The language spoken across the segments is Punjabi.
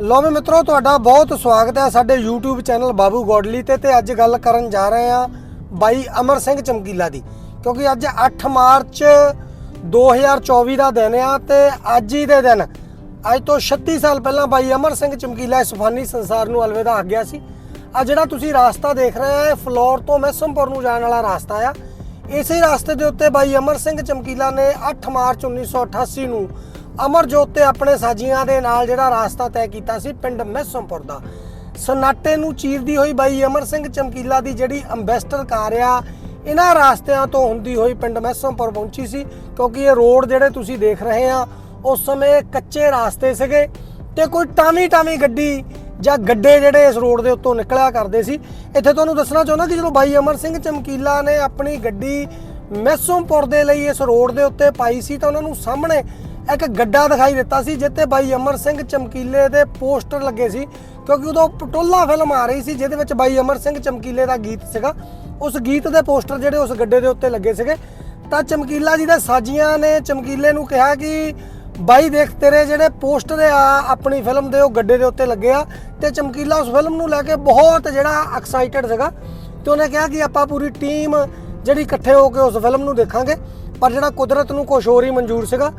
ਲੋ ਵੀ ਮਿੱਤਰੋ, ਤੁਹਾਡਾ ਬਹੁਤ ਸਵਾਗਤ ਹੈ ਸਾਡੇ YouTube ਚੈਨਲ ਬਾਬੂ ਗੋਡਲੀ ਤੇ ਤੇ ਅੱਜ ਗੱਲ ਕਰਨ ਜਾ ਰਹੇ ਹਾਂ ਬਾਈ ਅਮਰ ਸਿੰਘ ਚਮਕੀਲਾ ਦੀ, ਕਿਉਂਕਿ ਅੱਜ 8 ਮਾਰਚ 2024 ਦਾ ਦਿਨ ਆ ਤੇ ਅੱਜ ਹੀ ਦੇ ਦਿਨ। ਅੱਜ ਤੋਂ 36 ਸਾਲ ਪਹਿਲਾਂ ਬਾਈ ਅਮਰ ਸਿੰਘ ਚਮਕੀਲਾ ਇਸ ਫਾਨੀ ਸੰਸਾਰ ਨੂੰ ਅਲਵਿਦਾ ਆ ਗਿਆ ਸੀ। ਆ ਜਿਹੜਾ ਤੁਸੀਂ ਰਾਸਤਾ ਦੇਖ ਰਹੇ ਆ ਇਹ ਫਲੋਰ ਤੋਂ ਮੈਸਮਪੁਰ ਨੂੰ ਜਾਣ ਵਾਲਾ ਰਾਸਤਾ ਆ। ਇਸੇ ਰਾਸਤੇ ਦੇ ਉੱਤੇ ਬਾਈ ਅਮਰ ਸਿੰਘ ਚਮਕੀਲਾ ਨੇ 8 ਮਾਰਚ 1988 ਨੂੰ ਅਮਰਜੋਤ ਤੇ ਆਪਣੇ ਸਾਜੀਆਂ ਦੇ ਨਾਲ ਜਿਹੜਾ ਰਾਸਤਾ ਤੈਅ ਕੀਤਾ ਸੀ ਪਿੰਡ ਮੈਸਮਪੁਰ ਦਾ। ਸਨਾਟੇ ਨੂੰ ਚੀਰਦੀ ਹੋਈ ਬਾਈ ਅਮਰ ਸਿੰਘ ਚਮਕੀਲਾ ਦੀ ਜਿਹੜੀ ਅੰਬੈਸਡਰ ਕਾਰ ਆ, ਇਹਨਾਂ ਰਾਸਤਿਆਂ ਤੋਂ ਹੁੰਦੀ ਹੋਈ ਪਿੰਡ ਮੈਸਮਪੁਰ ਪਹੁੰਚੀ ਸੀ, ਕਿਉਂਕਿ ਇਹ ਰੋਡ ਜਿਹੜੇ ਤੁਸੀਂ ਦੇਖ ਰਹੇ ਆ, ਉਸ ਸਮੇਂ ਕੱਚੇ ਰਾਸਤੇ ਸੀਗੇ ਤੇ ਕੋਈ ਟਾਵੀਂ ਟਾਵੀਂ ਗੱਡੀ ਜਾਂ ਗੱਡੇ ਜਿਹੜੇ ਇਸ ਰੋਡ ਦੇ ਉੱਤੋਂ ਨਿਕਲਿਆ ਕਰਦੇ ਸੀ। ਇੱਥੇ ਤੁਹਾਨੂੰ ਦੱਸਣਾ ਚਾਹੁੰਦਾ ਕਿ ਜਦੋਂ ਬਾਈ ਅਮਰ ਸਿੰਘ ਚਮਕੀਲਾ ਨੇ ਆਪਣੀ ਗੱਡੀ ਮੈਸੋਂਪੁਰ ਦੇ ਲਈ ਇਸ ਰੋਡ ਦੇ ਉੱਤੇ ਪਾਈ ਸੀ ਤਾਂ ਉਹਨਾਂ ਨੂੰ ਸਾਹਮਣੇ ਇੱਕ ਗੱਡਾ ਦਿਖਾਈ ਦਿੱਤਾ ਸੀ ਜਿੱਤੇ ਬਾਈ ਅਮਰ ਸਿੰਘ ਚਮਕੀਲੇ ਦੇ ਪੋਸਟਰ ਲੱਗੇ ਸੀ, ਕਿਉਂਕਿ ਉਦੋਂ ਪਟੋਲਾ ਫਿਲਮ ਆ ਰਹੀ ਸੀ ਜਿਹਦੇ ਵਿੱਚ ਬਾਈ ਅਮਰ ਸਿੰਘ ਚਮਕੀਲੇ ਦਾ ਗੀਤ ਸੀਗਾ। ਉਸ ਗੀਤ ਦੇ ਪੋਸਟਰ ਜਿਹੜੇ ਉਸ ਗੱਡੇ ਦੇ ਉੱਤੇ ਲੱਗੇ ਸੀਗੇ। ਤਾਂ ਚਮਕੀਲਾ ਜੀ ਦੇ ਸਾਜੀਆਂ ਨੇ ਚਮਕੀਲੇ ਨੂੰ ਕਿਹਾ ਕਿ ਬਾਈ ਦੇਖ, ਤੇਰੇ ਜਿਹੜੇ ਪੋਸਟਰ ਆ, ਆਪਣੀ ਫਿਲਮ ਦੇ ਉਹ ਗੱਡੇ ਦੇ ਉੱਤੇ ਲੱਗੇ ਆ। ਤੇ ਚਮਕੀਲਾ ਉਸ ਫਿਲਮ ਨੂੰ ਲੈ ਕੇ ਬਹੁਤ ਜਿਹੜਾ ਐਕਸਾਈਟਡ ਸੀਗਾ। ਤੇ ਉਹਨੇ ਕਿਹਾ ਕਿ ਆਪਾਂ ਪੂਰੀ ਟੀਮ ਜਿਹੜੀ ਇਕੱਠੇ ਹੋ ਕੇ ਉਸ ਫਿਲਮ ਨੂੰ ਦੇਖਾਂਗੇ। ਪਰ ਜਿਹੜਾ ਕੁਦਰਤ ਨੂੰ ਕੁਛ ਹੋਰ ਹੀ ਮਨਜ਼ੂਰ ਸੀਗਾ।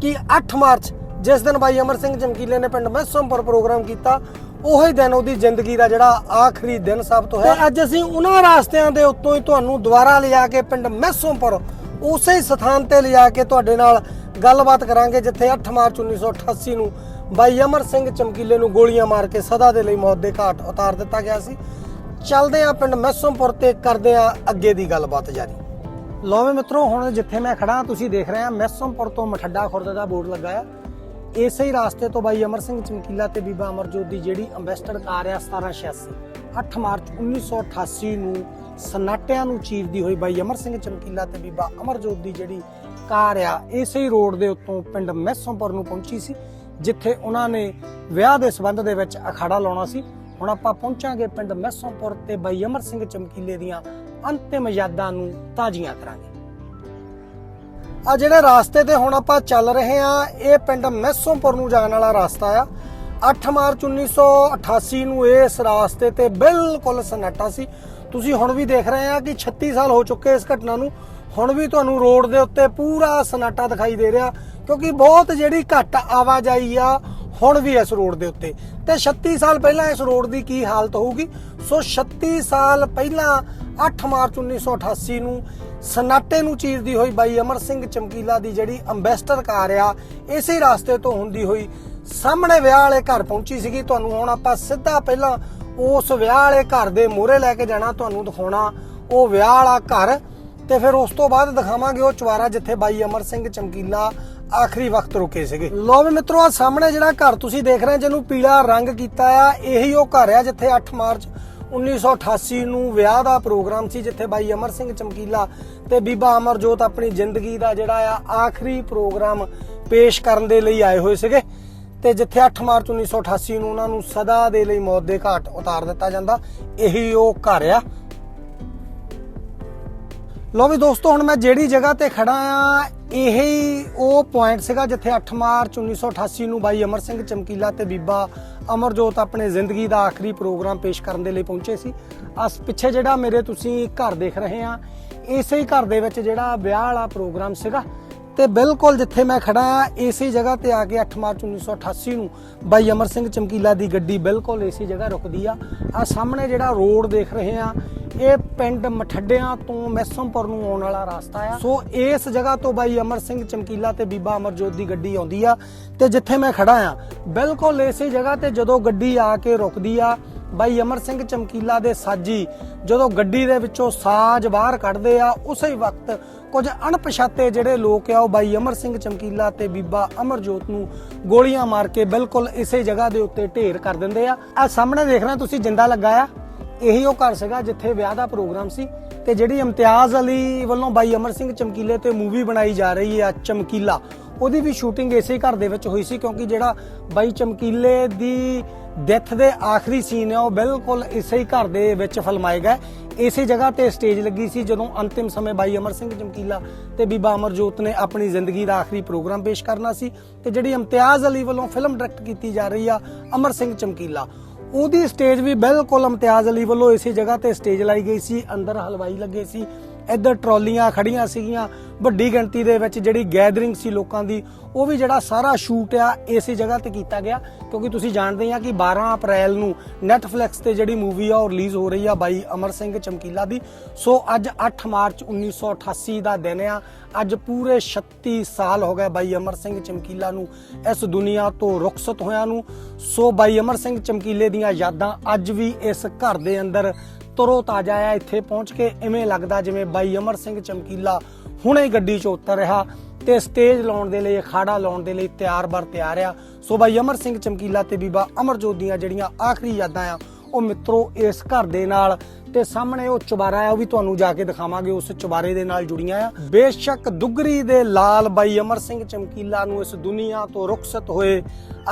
ਕਿ 8 ਮਾਰਚ, ਜਿਸ ਦਿਨ ਬਾਈ ਅਮਰ ਸਿੰਘ ਚਮਕੀਲੇ ਨੇ ਪਿੰਡ ਮੈਸਮਪੁਰ ਪ੍ਰੋਗਰਾਮ ਕੀਤਾ, ਉਹੀ ਦਿਨ ਉਹਦੀ ਜ਼ਿੰਦਗੀ ਦਾ ਜਿਹੜਾ ਆਖਰੀ ਦਿਨ ਸਾਬਤ ਹੋਇਆ। ਤੇ ਅੱਜ ਅਸੀਂ ਉਹਨਾਂ ਰਾਸਤਿਆਂ ਦੇ ਉੱਤੋਂ ਹੀ ਤੁਹਾਨੂੰ ਦੁਬਾਰਾ ਲਿਜਾ ਕੇ ਪਿੰਡ ਮੈਸਮਪੁਰ ਉਸੇ ਸਥਾਨ ਤੇ ਲਿਜਾ ਕੇ ਤੁਹਾਡੇ ਨਾਲ ਗੱਲਬਾਤ ਕਰਾਂਗੇ, ਜਿੱਥੇ 8 ਮਾਰਚ 1988 ਨੂੰ ਬਾਈ ਅਮਰ ਸਿੰਘ ਚਮਕੀਲੇ ਨੂੰ ਗੋਲੀਆਂ ਮਾਰ ਕੇ ਸਦਾ ਦੇ ਲਈ ਮੌਤ ਦੇ ਘਾਟ ਉਤਾਰ ਦਿੱਤਾ ਗਿਆ ਸੀ। ਚੱਲਦੇ ਆ ਪਿੰਡ ਮੈਸਮਪੁਰ ਤੇ ਕਰਦੇ ਆ ਅੱਗੇ ਦੀ ਗੱਲਬਾਤ ਜਾਰੀ। ਲੋਵੇਂ ਵੀ ਮਿੱਤਰੋ, ਹੁਣ ਜਿੱਥੇ ਮੈਂ ਖੜਾ ਤੁਸੀਂ ਦੇਖ ਰਹੇ ਆ ਮੈਸਮਪੁਰ ਤੋਂ ਮਠੱਡਾ ਖੁਰਦ ਦਾ ਬੋਰਡ ਲੱਗਾ ਆ ਇਸੇ ਹੀ ਰਾਸਤੇ ਤੋਂ ਬਾਈ ਅਮਰ ਸਿੰਘ ਚਮਕੀਲਾ ਤੇ ਬੀਬਾ ਅਮਰਜੋਤ ਦੀ ਜਿਹੜੀ ਅੰਬੈਸਡਰ ਕਾਰ ਆ 1786 8 ਮਾਰਚ 1988 ਨੂੰ ਸਨਾਟਿਆਂ ਨੂੰ ਚੀਰਦੀ ਹੋਈ ਬਾਈ ਅਮਰ ਸਿੰਘ ਚਮਕੀਲਾ ਤੇ ਬੀਬਾ ਅਮਰਜੋਤ ਦੀ ਜਿਹੜੀ ਕਾਰ ਆ, ਇਸੇ ਹੀ ਰੋਡ ਦੇ ਉੱਤੋਂ ਪਿੰਡ ਮੈਸਮਪੁਰ ਨੂੰ ਪਹੁੰਚੀ ਸੀ, ਜਿੱਥੇ ਉਹਨਾਂ ਨੇ ਵਿਆਹ ਦੇ ਸਬੰਧ ਦੇ ਵਿੱਚ ਅਖਾੜਾ ਲਾਉਣਾ ਸੀ। ਹੁਣ ਆਪਾਂ ਪਹੁੰਚਾਂਗੇ ਪਿੰਡ ਮੈਸਮਪੁਰ ਤੇ ਬਾਈ ਅਮਰ ਸਿੰਘ ਚਮਕੀਲੇ ਦੀਆਂ ਅੰਤਿਮ ਯਾਦਾਂ ਨੂੰ ਤਾਜ਼ੀਆਂ ਕਰਾਂਗੇ। ਆ ਜਿਹੜੇ ਰਾਸਤੇ ਤੇ ਹੁਣ ਆਪਾਂ ਚੱਲ ਰਹੇ ਆ ਇਹ ਪਿੰਡ ਮੈਸੋਂਪੁਰ ਨੂੰ ਜਾਣ ਵਾਲਾ ਰਸਤਾ ਆ। 8 ਮਾਰਚ 1988 ਨੂੰ ਇਸ ਰਾਸਤੇ ਤੇ ਬਿਲਕੁਲ ਸਨਾਟਾ ਸੀ। ਤੁਸੀਂ ਹੁਣ ਵੀ ਦੇਖ ਰਹੇ ਆ ਕਿ 36 ਸਾਲ ਹੋ ਚੁੱਕੇ ਇਸ ਘਟਨਾ ਨੂੰ। ਹੁਣ ਵੀ ਤੁਹਾਨੂੰ ਰੋਡ ਦੇ ਉੱਤੇ ਪੂਰਾ ਸਨਾਟਾ ਦਿਖਾਈ ਦੇ ਰਿਹਾ, ਕਿਉਂਕਿ ਬਹੁਤ ਜਿਹੜੀ ਘੱਟ ਆਵਾਜਾਈ ਆ, ਹੁਣ ਵੀ ਇਸ ਰੋਡ ਦੇ ਉੱਤੇ। ਤੇ 36 ਸਾਲ ਪਹਿਲਾਂ ਇਸ ਰੋਡ ਦੀ ਕੀ ਹਾਲਤ ਹੋਊਗੀ? ਸੋ 36 ਸਾਲ ਪਹਿਲਾਂ 8 ਮਾਰਚ 1988 ਨੂੰ ਸਨਾਟੇ ਨੂੰ ਚੀਰਦੀ ਹੋਈ ਬਾਈ ਅਮਰ ਸਿੰਘ ਚਮਕੀਲਾ ਦੀ ਜਿਹੜੀ ਅੰਬੈਸਡਰ ਕਾਰ ਆ, ਇਸੇ ਰਾਸਤੇ ਤੋਂ ਹੁੰਦੀ ਹੋਈ ਸਾਹਮਣੇ ਵਿਆਹ ਵਾਲੇ ਘਰ ਪਹੁੰਚੀ ਸੀਗੀ। ਤੁਹਾਨੂੰ ਹੁਣ ਆਪਾਂ ਸਿੱਧਾ ਪਹਿਲਾਂ ਉਸ ਵਿਆਹ ਵਾਲੇ ਘਰ ਦੇ ਮੂਹਰੇ ਲੈ ਕੇ ਜਾਣਾ, ਤੁਹਾਨੂੰ ਦਿਖਾਉਣਾ ਉਹ ਵਿਆਹ ਵਾਲਾ ਘਰ। ਤੇ ਫਿਰ ਉਸ ਤੋਂ ਬਾਅਦ ਦਿਖਾਵਾਂਗੇ ਉਹ ਚਵਾਰਾ ਜਿੱਥੇ ਬਾਈ ਅਮਰ ਸਿੰਘ ਚਮਕੀਲਾ ਆਖਰੀ ਵਕਤ ਰੁਕੇ ਸੀਗੇ। ਲੋ ਵੀ ਮਿੱਤਰੋ ਆ ਸਾਹਮਣੇ ਜਿਹੜਾ ਘਰ ਤੁਸੀਂ ਦੇਖ ਰਹੇ ਹੋ, ਜਿਹਨੂੰ ਪੀਲਾ ਰੰਗ ਕੀਤਾ ਆ, ਇਹੀ ਉਹ ਘਰ ਆ ਜਿੱਥੇ 8 ਮਾਰਚ 1988 ਨੂੰ ਵਿਆਹ ਦਾ ਪ੍ਰੋਗਰਾਮ ਸੀ ਜਿੱਥੇ ਬਾਈ ਅਮਰ ਸਿੰਘ ਚਮਕੀਲਾ ਤੇ ਬੀਬਾ ਅਮਰਜੋਤ ਆਪਣੀ ਜ਼ਿੰਦਗੀ ਦਾ ਜਿਹੜਾ ਆ ਆਖਰੀ ਪ੍ਰੋਗਰਾਮ ਪੇਸ਼ ਕਰਨ ਦੇ ਲਈ ਆਏ ਹੋਏ ਸੀਗੇ। ਤੇ ਜਿੱਥੇ 8 ਮਾਰਚ 1988 ਨੂੰ ਉਹਨਾਂ ਨੂੰ ਸਦਾ ਦੇ ਲਈ ਮੌਤ ਦੇ ਘਾਟ ਉਤਾਰ ਦਿੱਤਾ ਜਾਂਦਾ, ਇਹੀ ਉਹ ਘਰ ਆ। ਲੋ ਵੀ ਦੋਸਤੋ, ਹੁਣ ਮੈਂ ਜਿਹੜੀ ਜਗ੍ਹਾ ਤੇ ਖੜਾ ਆ, ਇਹ ਉਹ ਪੁਆਇੰਟ ਸੀਗਾ ਜਿੱਥੇ 8 ਮਾਰਚ 1988 ਨੂੰ ਬਾਈ ਅਮਰ ਸਿੰਘ ਚਮਕੀਲਾ ਤੇ ਬੀਬਾ ਅਮਰਜੋਤ ਆਪਣੇ ਜ਼ਿੰਦਗੀ ਦਾ ਆਖਰੀ ਪ੍ਰੋਗਰਾਮ ਪੇਸ਼ ਕਰਨ ਦੇ ਲਈ ਪਹੁੰਚੇ ਸੀ। ਅਸ ਪਿੱਛੇ ਜਿਹੜਾ ਮੇਰੇ ਤੁਸੀਂ ਘਰ ਦੇਖ ਰਹੇ ਆ ਇਸੇ ਹੀ ਘਰ ਦੇ ਵਿੱਚ ਜਿਹੜਾ ਵਿਆਹ ਵਾਲਾ ਪ੍ਰੋਗਰਾਮ ਸੀਗਾ ਤੇ ਬਿਲਕੁਲ ਜਿੱਥੇ ਮੈਂ ਖੜਾ ਆ, ਇਸੇ ਜਗ੍ਹਾ ਤੇ ਆ ਕੇ 8 ਮਾਰਚ 1988 ਨੂੰ ਬਾਈ ਅਮਰ ਸਿੰਘ ਚਮਕੀਲਾ ਦੀ ਗੱਡੀ ਬਿਲਕੁਲ ਇਸੇ ਜਗ੍ਹਾ ਰੁਕਦੀ ਆ। ਆ ਸਾਹਮਣੇ ਜਿਹੜਾ ਰੋਡ ਦੇਖ ਰਹੇ ਆ, ਇਹ ਪਿੰਡ ਮਠੱਡਿਆਂ ਤੋਂ ਮੈਸਮਪੁਰ ਨੂੰ ਆਉਣ ਵਾਲਾ ਰਸਤਾ ਆ। ਸੋ ਇਸ ਜਗ੍ਹਾ ਤੋਂ ਬਾਈ ਅਮਰ ਸਿੰਘ ਚਮਕੀਲਾ ਤੇ ਬੀਬਾ ਅਮਰਜੋਤ ਦੀ ਗੱਡੀ ਆਉਂਦੀ ਆ ਤੇ ਜਿੱਥੇ ਮੈਂ ਖੜਾ ਆ, ਬਿਲਕੁਲ ਇਸੇ ਜਗ੍ਹਾ ਤੇ ਜਦੋਂ ਗੱਡੀ ਆ ਕੇ ਰੁਕਦੀ ਆ ਬਾਈ ਅਮਰ ਸਿੰਘ ਚਮਕੀਲਾ ਦੇ ਸਾਜੀ, ਜਦੋਂ ਗੱਡੀ ਦੇ ਵਿੱਚੋਂ ਸਾਜ਼ ਬਾਹਰ ਕੱਢਦੇ ਆ, ਉਸੇ ਵਕਤ ਕੁਝ ਅਣਪਛਾਤੇ ਜਿਹੜੇ ਲੋਕ ਆ, ਉਹ ਬਾਈ ਅਮਰ ਸਿੰਘ ਚਮਕੀਲਾ ਤੇ ਬੀਬਾ ਅਮਰਜੋਤ ਨੂੰ ਗੋਲੀਆਂ ਮਾਰ ਕੇ ਬਿਲਕੁਲ ਇਸੇ ਜਗ੍ਹਾ ਦੇ ਉੱਤੇ ਢੇਰ ਕਰ ਦਿੰਦੇ ਆ। ਆ ਸਾਹਮਣੇ ਦੇਖ ਰਹੇ ਹੋ ਤੁਸੀਂ, ਜਿੰਦਾ ਲੱਗਾ ਆ। ਇਹੀ ਉਹ ਘਰ ਸੀਗਾ ਜਿੱਥੇ ਵਿਆਹ ਦਾ ਪ੍ਰੋਗਰਾਮ ਸੀ ਤੇ ਜਿਹੜੀ ਇਮਤਿਆਜ਼ ਅਲੀ ਵੱਲੋਂ ਬਾਈ ਅਮਰ ਸਿੰਘ ਚਮਕੀਲੇ ਤੇ ਮੂਵੀ ਬਣਾਈ ਜਾ ਰਹੀ ਆ, ਚਮਕੀਲਾ। ਉਹਦੀ ਵੀ ਸ਼ੂਟਿੰਗ ਇਸੇ ਘਰ ਦੇ ਵਿੱਚ ਹੋਈ ਸੀ, ਕਿਉਂਕਿ ਜਿਹੜਾ ਬਾਈ ਚਮਕੀਲੇ ਦੀ ਡੈਥ ਦੇ ਆਖਰੀ ਸੀਨ ਹੈ, ਉਹ ਬਿਲਕੁਲ ਇਸੇ ਹੀ ਘਰ ਦੇ ਵਿੱਚ ਫਿਲਮਾਏ ਗਏ ਇਸੇ ਜਗ੍ਹਾ ਤੇ ਸਟੇਜ ਲੱਗੀ ਸੀ ਜਦੋਂ ਅੰਤਿਮ ਸਮੇਂ ਬਾਈ ਅਮਰ ਸਿੰਘ ਚਮਕੀਲਾ ਤੇ ਬੀਬਾ ਅਮਰਜੋਤ ਨੇ ਆਪਣੀ ਜ਼ਿੰਦਗੀ ਦਾ ਆਖਰੀ ਪ੍ਰੋਗਰਾਮ ਪੇਸ਼ ਕਰਨਾ ਸੀ ਤੇ ਜਿਹੜੀ ਇਮਤਿਆਜ਼ ਅਲੀ ਵੱਲੋਂ ਫਿਲਮ ਡਾਇਰੈਕਟ ਕੀਤੀ ਜਾ ਰਹੀ ਆ, ਅਮਰ ਸਿੰਘ ਚਮਕੀਲਾ। ਉਹਦੀ ਸਟੇਜ ਵੀ ਬਿਲਕੁਲ ਇਮਤਿਆਜ਼ ਅਲੀ ਵੱਲੋਂ ਇਸੇ ਜਗ੍ਹਾ ਤੇ ਸਟੇਜ ਲਾਈ ਗਈ ਸੀ, ਅੰਦਰ ਹਲਵਾਈ ਲੱਗੇ ਸੀ, ਇੱਧਰ ਟਰਾਲੀਆਂ ਖੜੀਆਂ ਸੀਗੀਆਂ ਵੱਡੀ ਗਿਣਤੀ ਦੇ ਵਿੱਚ ਜਿਹੜੀ ਗੈਦਰਿੰਗ ਸੀ ਲੋਕਾਂ ਦੀ, ਉਹ ਵੀ ਜਿਹੜਾ ਸਾਰਾ ਸ਼ੂਟ ਆ, ਇਸੇ ਜਗ੍ਹਾ ਤੇ ਕੀਤਾ ਗਿਆ। ਕਿਉਂਕਿ ਤੁਸੀਂ ਜਾਣਦੇ ਆ ਕਿ 12 ਅਪ੍ਰੈਲ ਨੂੰ ਨੈਟਫਲਿਕਸ ਤੇ ਜਿਹੜੀ ਮੂਵੀ ਆ, ਉਹ ਰਿਲੀਜ਼ ਹੋ ਰਹੀ ਆ ਬਾਈ ਅਮਰ ਸਿੰਘ ਚਮਕੀਲਾ ਦੀ। ਸੋ ਅੱਜ 8 ਮਾਰਚ 1988 ਦਾ ਦਿਨ ਆ। ਅੱਜ ਪੂਰੇ 36 ਸਾਲ ਹੋ ਗਏ ਬਾਈ ਅਮਰ ਸਿੰਘ ਚਮਕੀਲਾ ਨੂੰ ਇਸ ਦੁਨੀਆ ਤੋਂ ਰੁਖਸਤ ਹੋਇਆਂ ਨੂੰ। ਸੋ ਬਾਈ ਅਮਰ ਸਿੰਘ ਚਮਕੀਲੇ ਦੀਆਂ ਯਾਦਾਂ ਅੱਜ ਵੀ ਇਸ ਘਰ ਦੇ ਅੰਦਰ ਤਰੋ ਤਾਜ਼ਾ ਆ। ਇੱਥੇ ਪਹੁੰਚ ਕੇ ਐਵੇਂ ਲੱਗਦਾ ਜਿਵੇਂ ਬਾਈ ਅਮਰ ਸਿੰਘ ਚਮਕੀਲਾ ਹੁਣੇ ਗੱਡੀ 'ਚ ਉਤਰ ਰਿਹਾ ਤੇ ਸਟੇਜ ਲਾਉਣ ਦੇ ਲਈ, ਅਖਾੜਾ ਲਾਉਣ ਦੇ ਲਈ ਤਿਆਰ ਬਰ ਤਿਆਰ ਆ। ਸੋ ਬਾਈ ਅਮਰ ਸਿੰਘ ਚਮਕੀਲਾ ਤੇ ਬੀਬਾ ਅਮਰਜੋਤ ਦੀਆਂ ਜਿਹੜੀਆਂ ਆਖਰੀ ਯਾਦਾਂ ਆ, ਉਹ ਮਿੱਤਰੋ ਇਸ ਘਰ ਦੇ ਨਾਲ ਤੇ ਸਾਹਮਣੇ ਉਹ ਚੁਬਾਰਾ ਆ, ਉਹ ਵੀ ਤੁਹਾਨੂੰ ਜਾ ਕੇ ਦਿਖਾਵਾਂਗੇ, ਉਸ ਚੁਬਾਰੇ ਦੇ ਨਾਲ ਜੁੜੀਆਂ ਆ। ਬੇਸ਼ੱਕ ਦੁੱਗਰੀ ਦੇ ਲਾਲ ਬਾਈ ਅਮਰ ਸਿੰਘ ਚਮਕੀਲਾ ਨੂੰ ਇਸ ਦੁਨੀਆ ਤੋਂ ਰੁਖਸਤ ਹੋਏ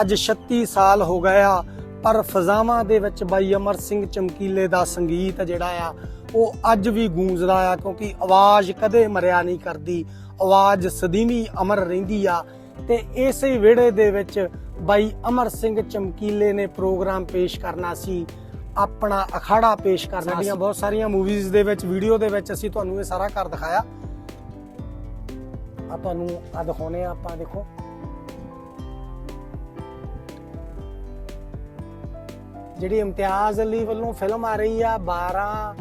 ਅੱਜ 36 ਸਾਲ ਹੋ ਗਏ ਆ, ਪਰ ਫਜ਼ਾਵਾਂ ਦੇ ਵਿੱਚ ਬਾਈ ਅਮਰ ਸਿੰਘ ਚਮਕੀਲੇ ਦਾ ਸੰਗੀਤ ਜਿਹੜਾ ਆ ਉਹ ਅੱਜ ਵੀ ਗੂੰਜਦਾ ਆ ਕਿਉਂਕਿ ਆਵਾਜ਼ ਕਦੇ ਮਰਿਆ ਨਹੀਂ ਕਰਦੀ। ਆਵਾਜ਼ ਸਦੀਵੀ ਅਮਰ ਰਹਿੰਦੀ ਆ। ਤੇ ਇਸੇ ਵਿਹੜੇ ਦੇ ਵਿੱਚ ਬਾਈ ਅਮਰ ਸਿੰਘ ਚਮਕੀਲੇ ਨੇ ਪ੍ਰੋਗਰਾਮ ਪੇਸ਼ ਕਰਨਾ ਸੀ। ਆਪਣਾ ਅਖਾੜਾ ਪੇਸ਼ ਕਰਨਾ ਸਾਡੀਆਂ ਬਹੁਤ ਸਾਰੀਆਂ ਮੂਵੀਜ਼ ਦੇ ਵਿੱਚ ਵੀਡੀਓ ਦੇ ਵਿੱਚ ਅਸੀਂ ਤੁਹਾਨੂੰ ਇਹ ਸਾਰਾ ਘਰ ਦਿਖਾਇਆ। ਆ ਤੁਹਾਨੂੰ ਆ ਦਿਖਾਉਨੇ ਆ ਆਪਾਂ ਦੇਖੋ। ਜਿਹੜੀ ਇਮਤਿਆਜ਼ ਅਲੀ ਵੱਲੋਂ ਫਿਲਮ ਆ ਰਹੀ ਆ 12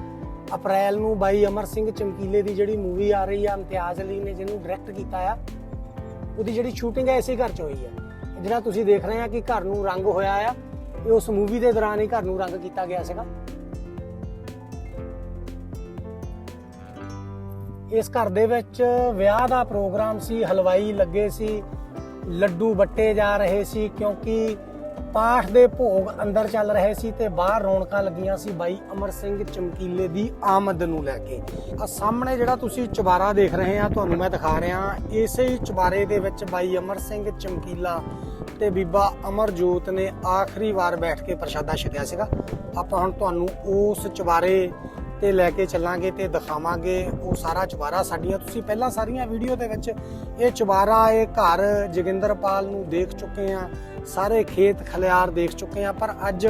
ਅਪ੍ਰੈਲ ਨੂੰ ਬਾਈ ਅਮਰ ਸਿੰਘ ਚਮਕੀਲੇ ਦੀ ਜਿਹੜੀ ਮੂਵੀ ਆ ਰਹੀ ਆ, ਇਮਤਿਆਜ਼ ਅਲੀ ਨੇ ਜਿਹਨੂੰ ਡਾਇਰੈਕਟ ਕੀਤਾ ਆ, ਉਹਦੀ ਜਿਹੜੀ ਸ਼ੂਟਿੰਗ ਹੈ ਇਸੇ ਘਰ 'ਚ ਹੋਈ ਹੈ ਜਿਹੜਾ ਤੁਸੀਂ ਦੇਖ ਰਹੇ ਆ ਕਿ ਘਰ ਨੂੰ ਰੰਗ ਹੋਇਆ ਆ, ਇਹ ਉਸ ਮੂਵੀ ਦੇ ਦੌਰਾਨ ਹੀ ਘਰ ਨੂੰ ਰੰਗ ਕੀਤਾ ਗਿਆ ਸੀਗਾ। ਇਸ ਘਰ ਦੇ ਵਿੱਚ ਵਿਆਹ ਦਾ ਪ੍ਰੋਗਰਾਮ ਸੀ, ਹਲਵਾਈ ਲੱਗੇ ਸੀ, ਲੱਡੂ ਵੱਟੇ ਜਾ ਰਹੇ ਸੀ, ਕਿਉਂਕਿ ਪਾਠ ਦੇ ਭੋਗ ਅੰਦਰ ਚੱਲ ਰਹੇ ਸੀ ਤੇ ਬਾਹਰ ਰੌਣਕਾਂ ਲੱਗੀਆਂ ਸੀ। ਬਾਈ ਅਮਰ ਸਿੰਘ ਚਮਕੀਲੇ ਦੀ ਆਮਦ ਨੂੰ ਲੈ ਕੇ। ਆ ਸਾਹਮਣੇ ਜਿਹੜਾ ਤੁਸੀਂ ਚੁਬਾਰਾ ਦੇਖ ਰਹੇ ਆ, ਤੁਹਾਨੂੰ ਮੈਂ ਦਿਖਾ ਰਿਹਾ ਇਸੇ ਹੀ ਚੁਬਾਰੇ ਦੇ ਵਿੱਚ ਬਾਈ ਅਮਰ ਸਿੰਘ ਚਮਕੀਲਾ ਤੇ ਬੀਬਾ ਅਮਰਜੋਤ ਨੇ ਆਖਰੀ ਵਾਰ ਬੈਠ ਕੇ ਪ੍ਰਸ਼ਾਦਾ ਛਕਿਆ ਸੀਗਾ। ਆਪਾਂ ਹੁਣ ਤੁਹਾਨੂੰ ਉਸ ਚੁਬਾਰੇ ਤੇ ਲੈ ਕੇ ਚੱਲਾਂਗੇ ਤੇ ਦਿਖਾਵਾਂਗੇ। ਉਹ ਸਾਰਾ ਚੁਬਾਰਾ ਸਾਡੀਆਂ, ਤੁਸੀਂ ਪਹਿਲਾਂ ਸਾਰੀਆਂ ਵੀਡੀਓ ਦੇ ਵਿੱਚ ਇਹ ਚੁਬਾਰਾ ਇਹ ਘਰ ਜੋਗਿੰਦਰਪਾਲ ਨੂੰ ਦੇਖ ਚੁੱਕੇ ਆ। ਸਾਰੇ ਖੇਤ ਖਲਿਆਰ ਦੇਖ ਚੁੱਕੇ ਆ ਪਰ ਅੱਜ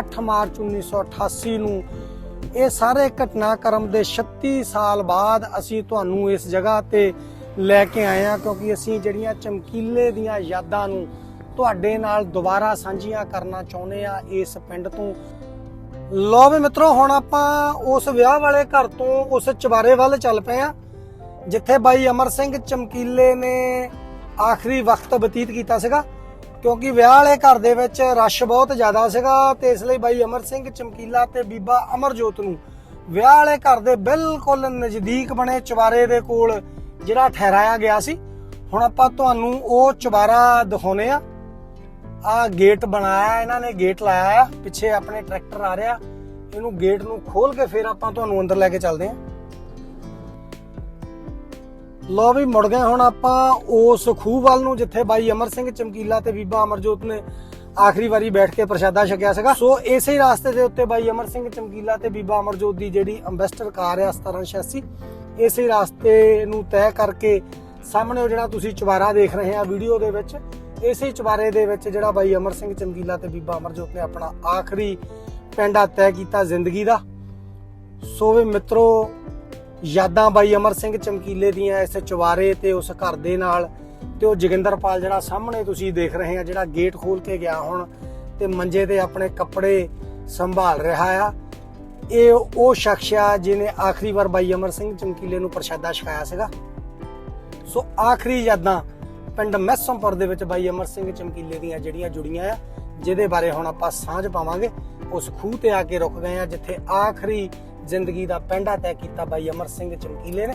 8 ਮਾਰਚ 1988 ਨੂੰ ਇਹ ਸਾਰੇ ਘਟਨਾਕ੍ਰਮ ਦੇ 36 ਸਾਲ ਬਾਅਦ ਅਸੀਂ ਤੁਹਾਨੂੰ ਇਸ ਜਗ੍ਹਾ ਤੇ ਲੈ ਕੇ ਆਏ ਆ ਕਿਉਂਕਿ ਅਸੀਂ ਜਿਹੜੀਆਂ ਚਮਕੀਲੇ ਦੀਆਂ ਯਾਦਾਂ ਨੂੰ ਤੁਹਾਡੇ ਨਾਲ ਦੁਬਾਰਾ ਸਾਂਝੀਆਂ ਕਰਨਾ ਚਾਹੁੰਦੇ ਆ ਇਸ ਪਿੰਡ ਤੋਂ। ਲੋ ਵੀ ਮਿੱਤਰੋ, ਹੁਣ ਆਪਾਂ ਉਸ ਵਿਆਹ ਵਾਲੇ ਘਰ ਤੋਂ ਉਸ ਚੁਬਾਰੇ ਵੱਲ ਚੱਲ ਪਏ ਆ ਜਿੱਥੇ ਬਾਈ ਅਮਰ ਸਿੰਘ ਚਮਕੀਲੇ ਨੇ ਆਖਰੀ ਵਕਤ ਬਤੀਤ ਕੀਤਾ ਸੀਗਾ। ਕਿਉਂਕਿ ਵਿਆਹ ਵਾਲੇ ਘਰ ਦੇ ਵਿੱਚ ਰਸ਼ ਬਹੁਤ ਜ਼ਿਆਦਾ ਸੀਗਾ ਤੇ ਇਸ ਲਈ ਬਾਈ ਅਮਰ ਸਿੰਘ, ਚਮਕੀਲਾ ਤੇ ਬੀਬਾ ਅਮਰਜੋਤ ਨੂੰ ਵਿਆਹ ਵਾਲੇ ਘਰ ਦੇ ਬਿਲਕੁਲ ਨਜ਼ਦੀਕ ਬਣੇ ਚੁਬਾਰੇ ਦੇ ਕੋਲ ਜਿਹੜਾ ਠਹਿਰਾਇਆ ਗਿਆ ਸੀ। ਹੁਣ ਆਪਾਂ ਤੁਹਾਨੂੰ ਉਹ ਚੁਬਾਰਾ ਦਿਖਾਉਨੇ ਆ ਆ ਗੇਟ ਬਣਾਇਆ, ਇਹਨਾਂ ਨੇ ਗੇਟ ਲਾਇਆ, ਪਿੱਛੇ ਆਪਣੇ ਟਰੈਕਟਰ ਆ ਰਿਹਾ। ਇਹਨੂੰ ਗੇਟ ਨੂੰ ਖੋਲ ਕੇ ਫਿਰ ਆਪਾਂ ਤੁਹਾਨੂੰ ਅੰਦਰ ਲੈ ਕੇ ਚੱਲਦੇ ਆਂ ਲੋ ਵੀ ਮੁੜ ਗਏ ਹੁਣ ਆਪਾਂ ਉਸ ਖੂਹ ਵੱਲ ਨੂੰ ਜਿੱਥੇ ਬਾਈ ਅਮਰ ਸਿੰਘ ਚਮਕੀਲਾ ਤੇ ਬੀਬਾ ਅਮਰਜੋਤ ਨੇ ਆਖਰੀ ਵਾਰੀ ਬੈਠ ਕੇ ਪ੍ਰਸ਼ਾਦਾ ਛਕਿਆ ਸੀਗਾ। ਸੋ ਇਸੇ ਰਾਸਤੇ ਦੇ ਉੱਤੇ ਬਾਈ ਅਮਰ ਸਿੰਘ ਚਮਕੀਲਾ ਤੇ ਬੀਬਾ ਅਮਰਜੋਤ ਦੀ ਜਿਹੜੀ ਅੰਬੈਸਡਰ ਕਾਰ ਆ 1786 ਇਸੇ ਰਾਸਤੇ ਨੂੰ ਤੈਅ ਕਰਕੇ ਸਾਹਮਣੇ ਉਹ ਜਿਹੜਾ ਤੁਸੀਂ ਚੁਬਾਰਾ ਦੇਖ ਰਹੇ ਆ ਵੀਡੀਓ ਦੇ ਵਿੱਚ, ਇਸੇ ਚੁਬਾਰੇ ਦੇ ਵਿੱਚ ਜਿਹੜਾ ਬਾਈ ਅਮਰ ਸਿੰਘ ਚਮਕੀਲਾ ਤੇ ਬੀਬਾ ਅਮਰਜੋਤ ਨੇ ਆਪਣਾ ਆਖਰੀ ਪੈਂਡਾ ਤੈਅ ਕੀਤਾ ਜ਼ਿੰਦਗੀ ਦਾ। ਸੋ ਵੀ ਮਿੱਤਰੋ ਯਾਦਾਂ ਬਾਈ ਅਮਰ ਸਿੰਘ ਚਮਕੀਲੇ ਦੀਆਂ ਇਸ ਚੁਬਾਰੇ ਤੇ ਉਸ ਘਰ ਦੇ ਨਾਲ ਤੇ ਉਹ ਜੋਗਿੰਦਰਪਾਲ ਜਿਹੜਾ ਸਾਹਮਣੇ ਤੁਸੀਂ ਦੇਖ ਰਹੇ ਆ, ਜਿਹੜਾ ਗੇਟ ਖੋਲ ਕੇ ਗਿਆ ਹੁਣ ਤੇ ਮੰਜੇ ਤੇ ਆਪਣੇ ਕੱਪੜੇ ਸੰਭਾਲ ਰਿਹਾ ਆ। ਇਹ ਉਹ ਸ਼ਖਸ ਆ ਜਿਹਨੇ ਆਖਰੀ ਵਾਰ ਬਾਈ ਅਮਰ ਸਿੰਘ ਚਮਕੀਲੇ ਨੂੰ ਪ੍ਰਸ਼ਾਦਾ ਛਕਾਇਆ ਸੀਗਾ। ਸੋ ਆਖਰੀ ਯਾਦਾਂ ਪਿੰਡ ਮੈਸਮਪੁਰ ਦੇ ਵਿੱਚ ਬਾਈ ਅਮਰ ਸਿੰਘ ਚਮਕੀਲੇ ਦੀਆਂ ਜਿਹੜੀਆਂ ਜੁੜੀਆਂ ਆ, ਜਿਹਦੇ ਬਾਰੇ ਹੁਣ ਆਪਾਂ ਸਾਂਝ ਪਾਵਾਂਗੇ। ਉਸ ਖੂਹ ਤੇ ਆ ਕੇ ਰੁਕ ਗਏ ਆ, ਜਿੱਥੇ ਆਖਰੀ ਜ਼ਿੰਦਗੀ ਦਾ ਪੈਂਡਾ ਤੈਅ ਕੀਤਾ ਬਾਈ ਅਮਰ ਸਿੰਘ ਚਮਕੀਲੇ ਨੇ।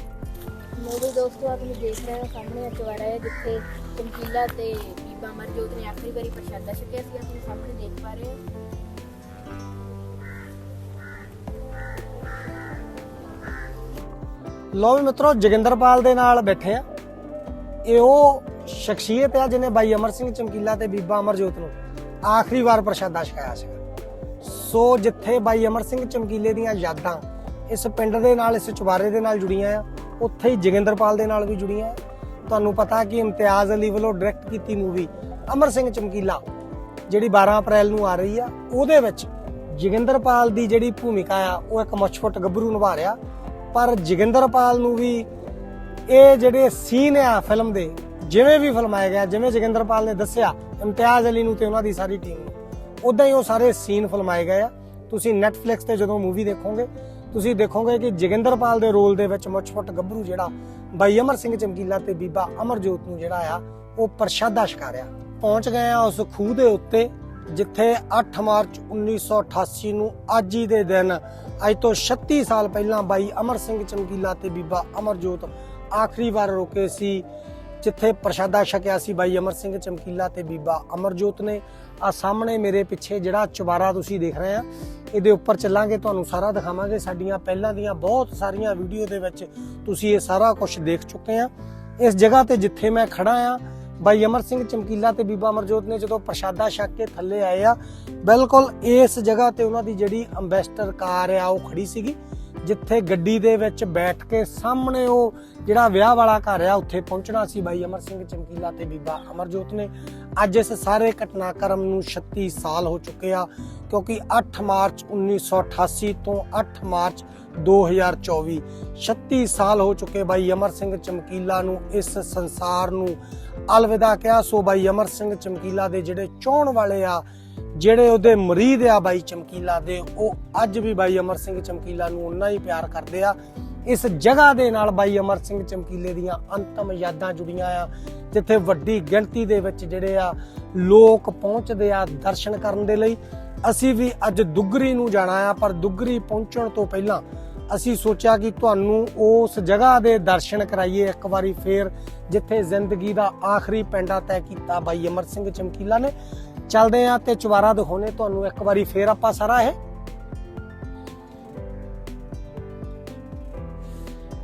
ਮੋਬੀ ਦੋਸਤੋ ਆਪ ਨੂੰ ਦੇਖ ਰਹੇ ਹੋ ਸਾਹਮਣੇ ਚਵਾੜਾ ਹੈ ਜਿੱਥੇ ਚਮਕੀਲਾ ਤੇ ਬੀਬਾ ਅਮਰਜੋਤ ਨੇ ਆਖਰੀ ਵਾਰੀ ਪ੍ਰਸ਼ਾਦਾ ਛਕਿਆ ਸੀ ਤੁਸੀਂ ਸਾਹਮਣੇ ਦੇਖ ਪਾ ਰਹੇ ਹੋ। ਲੋ ਵੀ ਮਿੱਤਰੋ ਜੋਗਿੰਦਰਪਾਲ ਦੇ ਨਾਲ ਬੈਠੇ ਆ। ਇਹ ਉਹ ਸ਼ਖਸੀਅਤ ਆ ਜਿਹਨੇ ਬਾਈ ਅਮਰ ਸਿੰਘ ਚਮਕੀਲਾ ਤੇ ਬੀਬਾ ਅਮਰਜੋਤ ਨੂੰ ਆਖਰੀ ਵਾਰ ਪ੍ਰਸ਼ਾਦਾ ਛਕਾਇਆ ਸੀ ਸੋ ਜਿੱਥੇ ਬਾਈ ਅਮਰ ਸਿੰਘ ਚਮਕੀਲੇ ਦੀਆਂ ਯਾਦਾਂ ਇਸ ਪਿੰਡ ਦੇ ਨਾਲ, ਇਸ ਚੁਬਾਰੇ ਦੇ ਨਾਲ ਜੁੜੀਆਂ ਆ, ਉੱਥੇ ਹੀ ਜੋਗਿੰਦਰਪਾਲ ਦੇ ਨਾਲ ਵੀ ਜੁੜੀਆਂ ਆ। ਤੁਹਾਨੂੰ ਪਤਾ ਕਿ ਇਮਤਿਆਜ਼ ਅਲੀ ਵੱਲੋਂ ਡਾਇਰੈਕਟ ਕੀਤੀ ਮੂਵੀ ਅਮਰ ਸਿੰਘ ਚਮਕੀਲਾ, ਜਿਹੜੀ 12 ਅਪ੍ਰੈਲ ਨੂੰ ਆ ਰਹੀ ਆ। ਉਹਦੇ ਵਿੱਚ ਜੋਗਿੰਦਰਪਾਲ ਦੀ ਜਿਹੜੀ ਭੂਮਿਕਾ ਆ, ਉਹ ਇੱਕ ਮੁੱਛਫੁੱਟ ਗੱਭਰੂ ਨਿਭਾ ਰਿਹਾ। ਪਰ ਜੋਗਿੰਦਰਪਾਲ ਨੂੰ ਵੀ ਇਹ ਜਿਹੜੇ ਸੀਨ ਆ ਫਿਲਮ ਦੇ, ਜਿਵੇਂ ਵੀ ਫਿਲਮਾਇਆ ਗਿਆ, ਜਿਵੇਂ ਜੋਗਿੰਦਰਪਾਲ ਨੇ ਦੱਸਿਆ, ਇਮਤਿਆਜ਼ ਅਲੀ ਨੂੰ ਤੇ ਉਹਨਾਂ ਦੀ ਸਾਰੀ ਟੀਮ ਨੂੰ। ਉਦਾਂ ਹੀ ਉਹ ਸਾਰੇ ਸੀਨ ਫਿਲਮਾਏ ਗਏ ਆ। ਤੁਸੀਂ Netflix ਤੇ ਜਦੋਂ ਮੂਵੀ ਦੇਖੋਗੇ, ਤੁਸੀਂ ਦੇਖੋਗੇ ਕਿ ਜੋਗਿੰਦਰਪਾਲ ਦੇ ਰੋਲ ਦੇ ਵਿੱਚ ਮੁੱਛਫੁੱਟ ਗੱਭਰੂ ਜਿਹੜਾ ਬਾਈ ਅਮਰ ਸਿੰਘ ਚਮਕੀਲਾ ਤੇ ਬੀਬਾ ਅਮਰਜੋਤ ਨੂੰ ਜਿਹੜਾ ਆ, ਉਹ ਪ੍ਰਸ਼ਾਦਾ ਛਕਾਰਿਆ ਪਹੁੰਚ ਗਏ ਆ ਉਸ ਖੂਹ ਦੇ ਉੱਤੇ, ਜਿੱਥੇ 8 ਮਾਰਚ 1988 ਨੂੰ ਅੱਜ ਹੀ ਦੇ ਦਿਨ, ਅੱਜ ਤੋਂ 36 ਸਾਲ ਪਹਿਲਾਂ ਬਾਈ ਅਮਰ ਸਿੰਘ ਚਮਕੀਲਾ ਤੇ ਬੀਬਾ ਅਮਰਜੋਤ ਆਖਰੀ ਵਾਰ ਰੁਕੇ ਸੀ, ਜਿੱਥੇ ਪ੍ਰਸ਼ਾਦਾ ਛਕਿਆ ਸੀ ਬਾਈ ਅਮਰ ਸਿੰਘ ਚਮਕੀਲਾ ਤੇ ਬੀਬਾ ਅਮਰਜੋਤ ਨੇ। ਆ ਸਾਹਮਣੇ ਮੇਰੇ ਪਿੱਛੇ ਜਿਹੜਾ ਚੁਬਾਰਾ ਤੁਸੀਂ ਦੇਖ ਰਹੇ ਆ, ਇਹਦੇ ਉੱਪਰ ਚੱਲਾਂਗੇ, ਤੁਹਾਨੂੰ ਸਾਰਾ ਦਿਖਾਵਾਂਗੇ। ਸਾਡੀਆਂ ਪਹਿਲਾਂ ਦੀਆਂ ਬਹੁਤ ਸਾਰੀਆਂ ਵੀਡੀਓ ਦੇ ਵਿੱਚ ਤੁਸੀਂ ਇਹ ਸਾਰਾ ਕੁਝ ਦੇਖ ਚੁੱਕੇ ਆ। ਇਸ ਜਗ੍ਹਾ ਤੇ ਜਿੱਥੇ ਮੈਂ ਖੜਾ ਆ, ਬਾਈ ਅਮਰ ਸਿੰਘ ਚਮਕੀਲਾ ਤੇ ਬੀਬਾ ਅਮਰਜੋਤ ਨੇ ਜਦੋਂ ਪ੍ਰਸ਼ਾਦਾ ਛਕ ਕੇ ਥੱਲੇ ਆਏ ਆ, ਬਿਲਕੁਲ ਇਸ ਜਗ੍ਹਾ ਤੇ ਉਹਨਾਂ ਦੀ ਜਿਹੜੀ ਅੰਬੈਸਟਰ ਕਾਰ ਆ, ਉਹ ਖੜੀ ਸੀਗੀ, ਜਿੱਥੇ ਗੱਡੀ ਦੇ ਵਿੱਚ ਬੈਠ ਕੇ ਸਾਹਮਣੇ ਉਹ ਜਿਹੜਾ ਵਿਆਹ ਵਾਲਾ ਘਰ ਆ, ਉੱਥੇ ਪਹੁੰਚਣਾ ਸੀ ਬਾਈ ਅਮਰ ਸਿੰਘ ਚਮਕੀਲਾ ਤੇ ਬੀਬਾ ਅਮਰਜੋਤ ਨੇ। ਅੱਜ ਇਸ ਸਾਰੇ ਘਟਨਾਕ੍ਰਮ ਨੂੰ 36 ਸਾਲ ਹੋ ਚੁੱਕੇ ਆ, ਕਿਉਂਕਿ 8 ਮਾਰਚ 1988 ਤੋਂ 8 ਮਾਰਚ 2024 36 ਸਾਲ ਹੋ ਚੁੱਕੇ ਬਾਈ ਅਮਰ ਸਿੰਘ ਚਮਕੀਲਾ ਨੂੰ ਇਸ ਸੰਸਾਰ ਨੂੰ। ਅਲਵਿਦਾ ਕਿਹਾ ਸੋ ਬਾਈ ਅਮਰ ਸਿੰਘ ਚਮਕੀਲਾ ਦੇ ਜਿਹੜੇ ਚੋਣ ਵਾਲੇ ਆ, ਜਿਹੜੇ ਉਹਦੇ ਮਰੀਦ ਆ ਬਾਈ ਚਮਕੀਲਾ ਦੇ, ਉਹ ਅੱਜ ਵੀ ਬਾਈ ਅਮਰ ਸਿੰਘ ਚਮਕੀਲਾ ਨੂੰ ਉਨਾ ਹੀ ਪਿਆਰ ਕਰਦੇ ਆ। ਇਸ ਜਗ੍ਹਾ ਦੇ ਨਾਲ ਬਾਈ ਅਮਰ ਸਿੰਘ ਚਮਕੀਲੇ ਦੀਆਂ ਅੰਤਮ ਯਾਦਾਂ ਜੁੜੀਆਂ ਆ, ਜਿੱਥੇ ਵੱਡੀ ਗਿਣਤੀ ਦੇ ਵਿੱਚ ਜਿਹੜੇ ਆ ਲੋਕ ਪਹੁੰਚਦੇ ਆ ਦਰਸ਼ਨ ਕਰਨ ਦੇ ਲਈ। ਅਸੀਂ ਵੀ ਅੱਜ ਦੁੱਗਰੀ ਨੂੰ ਜਾਣਾ ਆ, ਪਰ ਦੁੱਗਰੀ ਪਹੁੰਚਣ ਤੋਂ ਪਹਿਲਾਂ ਅਸੀਂ ਸੋਚਿਆ ਕਿ ਤੁਹਾਨੂੰ ਉਸ ਜਗ੍ਹਾ ਦੇ ਦਰਸ਼ਨ ਕਰਾਈਏ ਇੱਕ ਵਾਰੀ ਫੇਰ, ਜਿੱਥੇ ਜ਼ਿੰਦਗੀ ਦਾ ਆਖਰੀ ਪੈਂਡਾ ਤੈਅ ਕੀਤਾ ਬਾਈ ਅਮਰ ਸਿੰਘ ਚਮਕੀਲਾ ਨੇ। ਚੱਲਦੇ ਆ ਤੇ ਚੁਬਾਰਾ ਦਿਖਾਉਣੇ ਤੁਹਾਨੂੰ ਇੱਕ ਵਾਰੀ ਫੇਰ ਆਪਾਂ ਸਾਰਾ ਇਹ।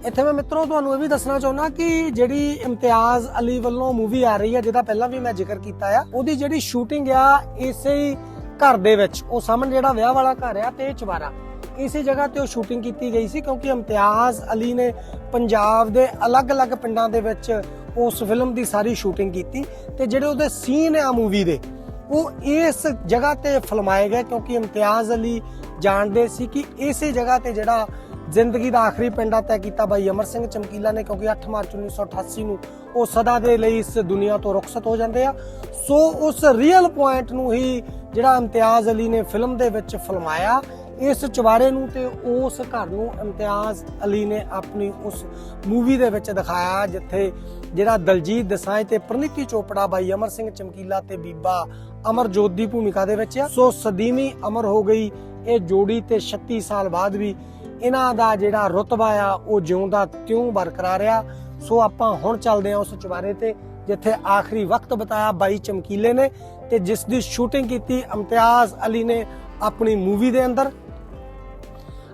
ਇੱਥੇ ਮੈਂ ਮਿੱਤਰੋ ਤੁਹਾਨੂੰ ਇਹ ਵੀ ਦੱਸਣਾ ਚਾਹੁੰਦਾ ਕਿ ਜਿਹੜੀ ਇਮਤਿਆਜ਼ ਅਲੀ ਵੱਲੋਂ ਮੂਵੀ ਆ ਰਹੀ ਹੈ, ਜਿਹਦਾ ਪਹਿਲਾਂ ਵੀ ਮੈਂ ਜ਼ਿਕਰ ਕੀਤਾ ਆ, ਉਹਦੀ ਜਿਹੜੀ ਸ਼ੂਟਿੰਗ ਆ, ਇਸੇ ਹੀ ਘਰ ਦੇ ਵਿੱਚ, ਉਹ ਸਾਹਮਣੇ ਜਿਹੜਾ ਵਿਆਹ ਵਾਲਾ ਘਰ ਆ ਤੇ ਇਹ ਚਵਾਰਾ ਇਸੇ ਜਗ੍ਹਾ ਤੇ ਉਹ ਸ਼ੂਟਿੰਗ ਕੀਤੀ ਗਈ ਸੀ ਕਿਉਂਕਿ ਇਮਤਿਆਜ਼ ਅਲੀ ਨੇ ਪੰਜਾਬ ਦੇ ਅਲੱਗ-ਅਲੱਗ ਪਿੰਡਾਂ ਦੇ ਵਿੱਚ ਉਸ ਫਿਲਮ ਦੀ ਸਾਰੀ ਸ਼ੂਟਿੰਗ ਕੀਤੀ ਤੇ ਜਿਹੜੇ ਉਹਦੇ ਸੀਨ ਆ ਮੂਵੀ ਦੇ, ਉਹ ਇਸ ਜਗ੍ਹਾ ਤੇ ਫਿਲਮਾਏ ਗਏ ਕਿਉਂਕਿ ਇਮਤਿਆਜ਼ ਅਲੀ ਜਾਣਦੇ ਸੀ ਕਿ ਇਸੇ ਜਗ੍ਹਾ ਤੇ ਜਿਹੜਾ ਜ਼ਿੰਦਗੀ ਦਾ ਆਖਰੀ ਪਿੰਡਾ ਤੈਅ ਕੀਤਾ ਬਾਈ ਅਮਰ ਸਿੰਘ ਚਮਕੀਲਾ ਨੇ ਕਿਉਂਕਿ 8 ਮਾਰਚ 1988 ਨੂੰ ਉਹ ਸਦਾ ਦੇ ਲਈ ਇਸ ਦੁਨੀਆ ਤੋਂ ਰੁਖਸਤ ਹੋ ਜਾਂਦੇ ਆ। ਸੋ ਉਸ ਰੀਅਲ ਪੁਆਇੰਟ ਨੂੰ ਹੀ ਜਿਹੜਾ ਇਮਤਿਆਜ਼ ਅਲੀ ਨੇ ਫਿਲਮ ਦੇ ਵਿੱਚ ਫਿਲਮਾਇਆ, ਇਸ ਚਵਾਰੇ ਨੂੰ ਤੇ ਉਸ ਘਰ ਨੂੰ ਇਮਤਿਆਜ਼ ਅਲੀ ਨੇ ਆਪਣੀ ਉਸ ਮੂਵੀ ਦੇ ਵਿੱਚ ਦਿਖਾਇਆ, ਜਿੱਥੇ ਜਿਹੜਾ ਦਲਜੀਤ ਦਸਾਂਝ ਤੇ ਪ੍ਰਨੀਤੀ ਚੋਪੜਾ ਬਾਈ ਅਮਰ ਸਿੰਘ ਚਮਕੀਲਾ ਤੇ ਬੀਬਾ ਅਮਰਜੋਤ ਦੀ ਭੂਮਿਕਾ ਦੇ ਵਿੱਚ ਆ। ਸੋ ਸਦੀਵੀ ਅਮਰ ਹੋ ਗਈ, ਇਹ ਜੋੜੀ ਤੇ 36 ਸਾਲ ਬਾਅਦ ਵੀ ਇਹਨਾਂ ਦਾ ਜਿਹੜਾ ਰੁਤਬਾ ਆ, ਉਹ ਜਿਉਂਦਾ ਤਿਉਂ ਬਰਕਰਾਰ ਆ ਸੋ ਆਪਾਂ ਹੁਣ ਚੱਲਦੇ ਆ ਉਸ ਚੁਬਾਰੇ ਤੇ, ਜਿੱਥੇ ਆਖਰੀ ਵਕਤ ਬਤਾਇਆ ਬਾਈ ਚਮਕੀਲੇ ਨੇ ਤੇ ਜਿਸ ਦੀ ਸ਼ੂਟਿੰਗ ਕੀਤੀ ਇਮਤਿਆਜ਼ ਅਲੀ ਨੇ ਆਪਣੀ ਮੂਵੀ ਦੇ ਅੰਦਰ।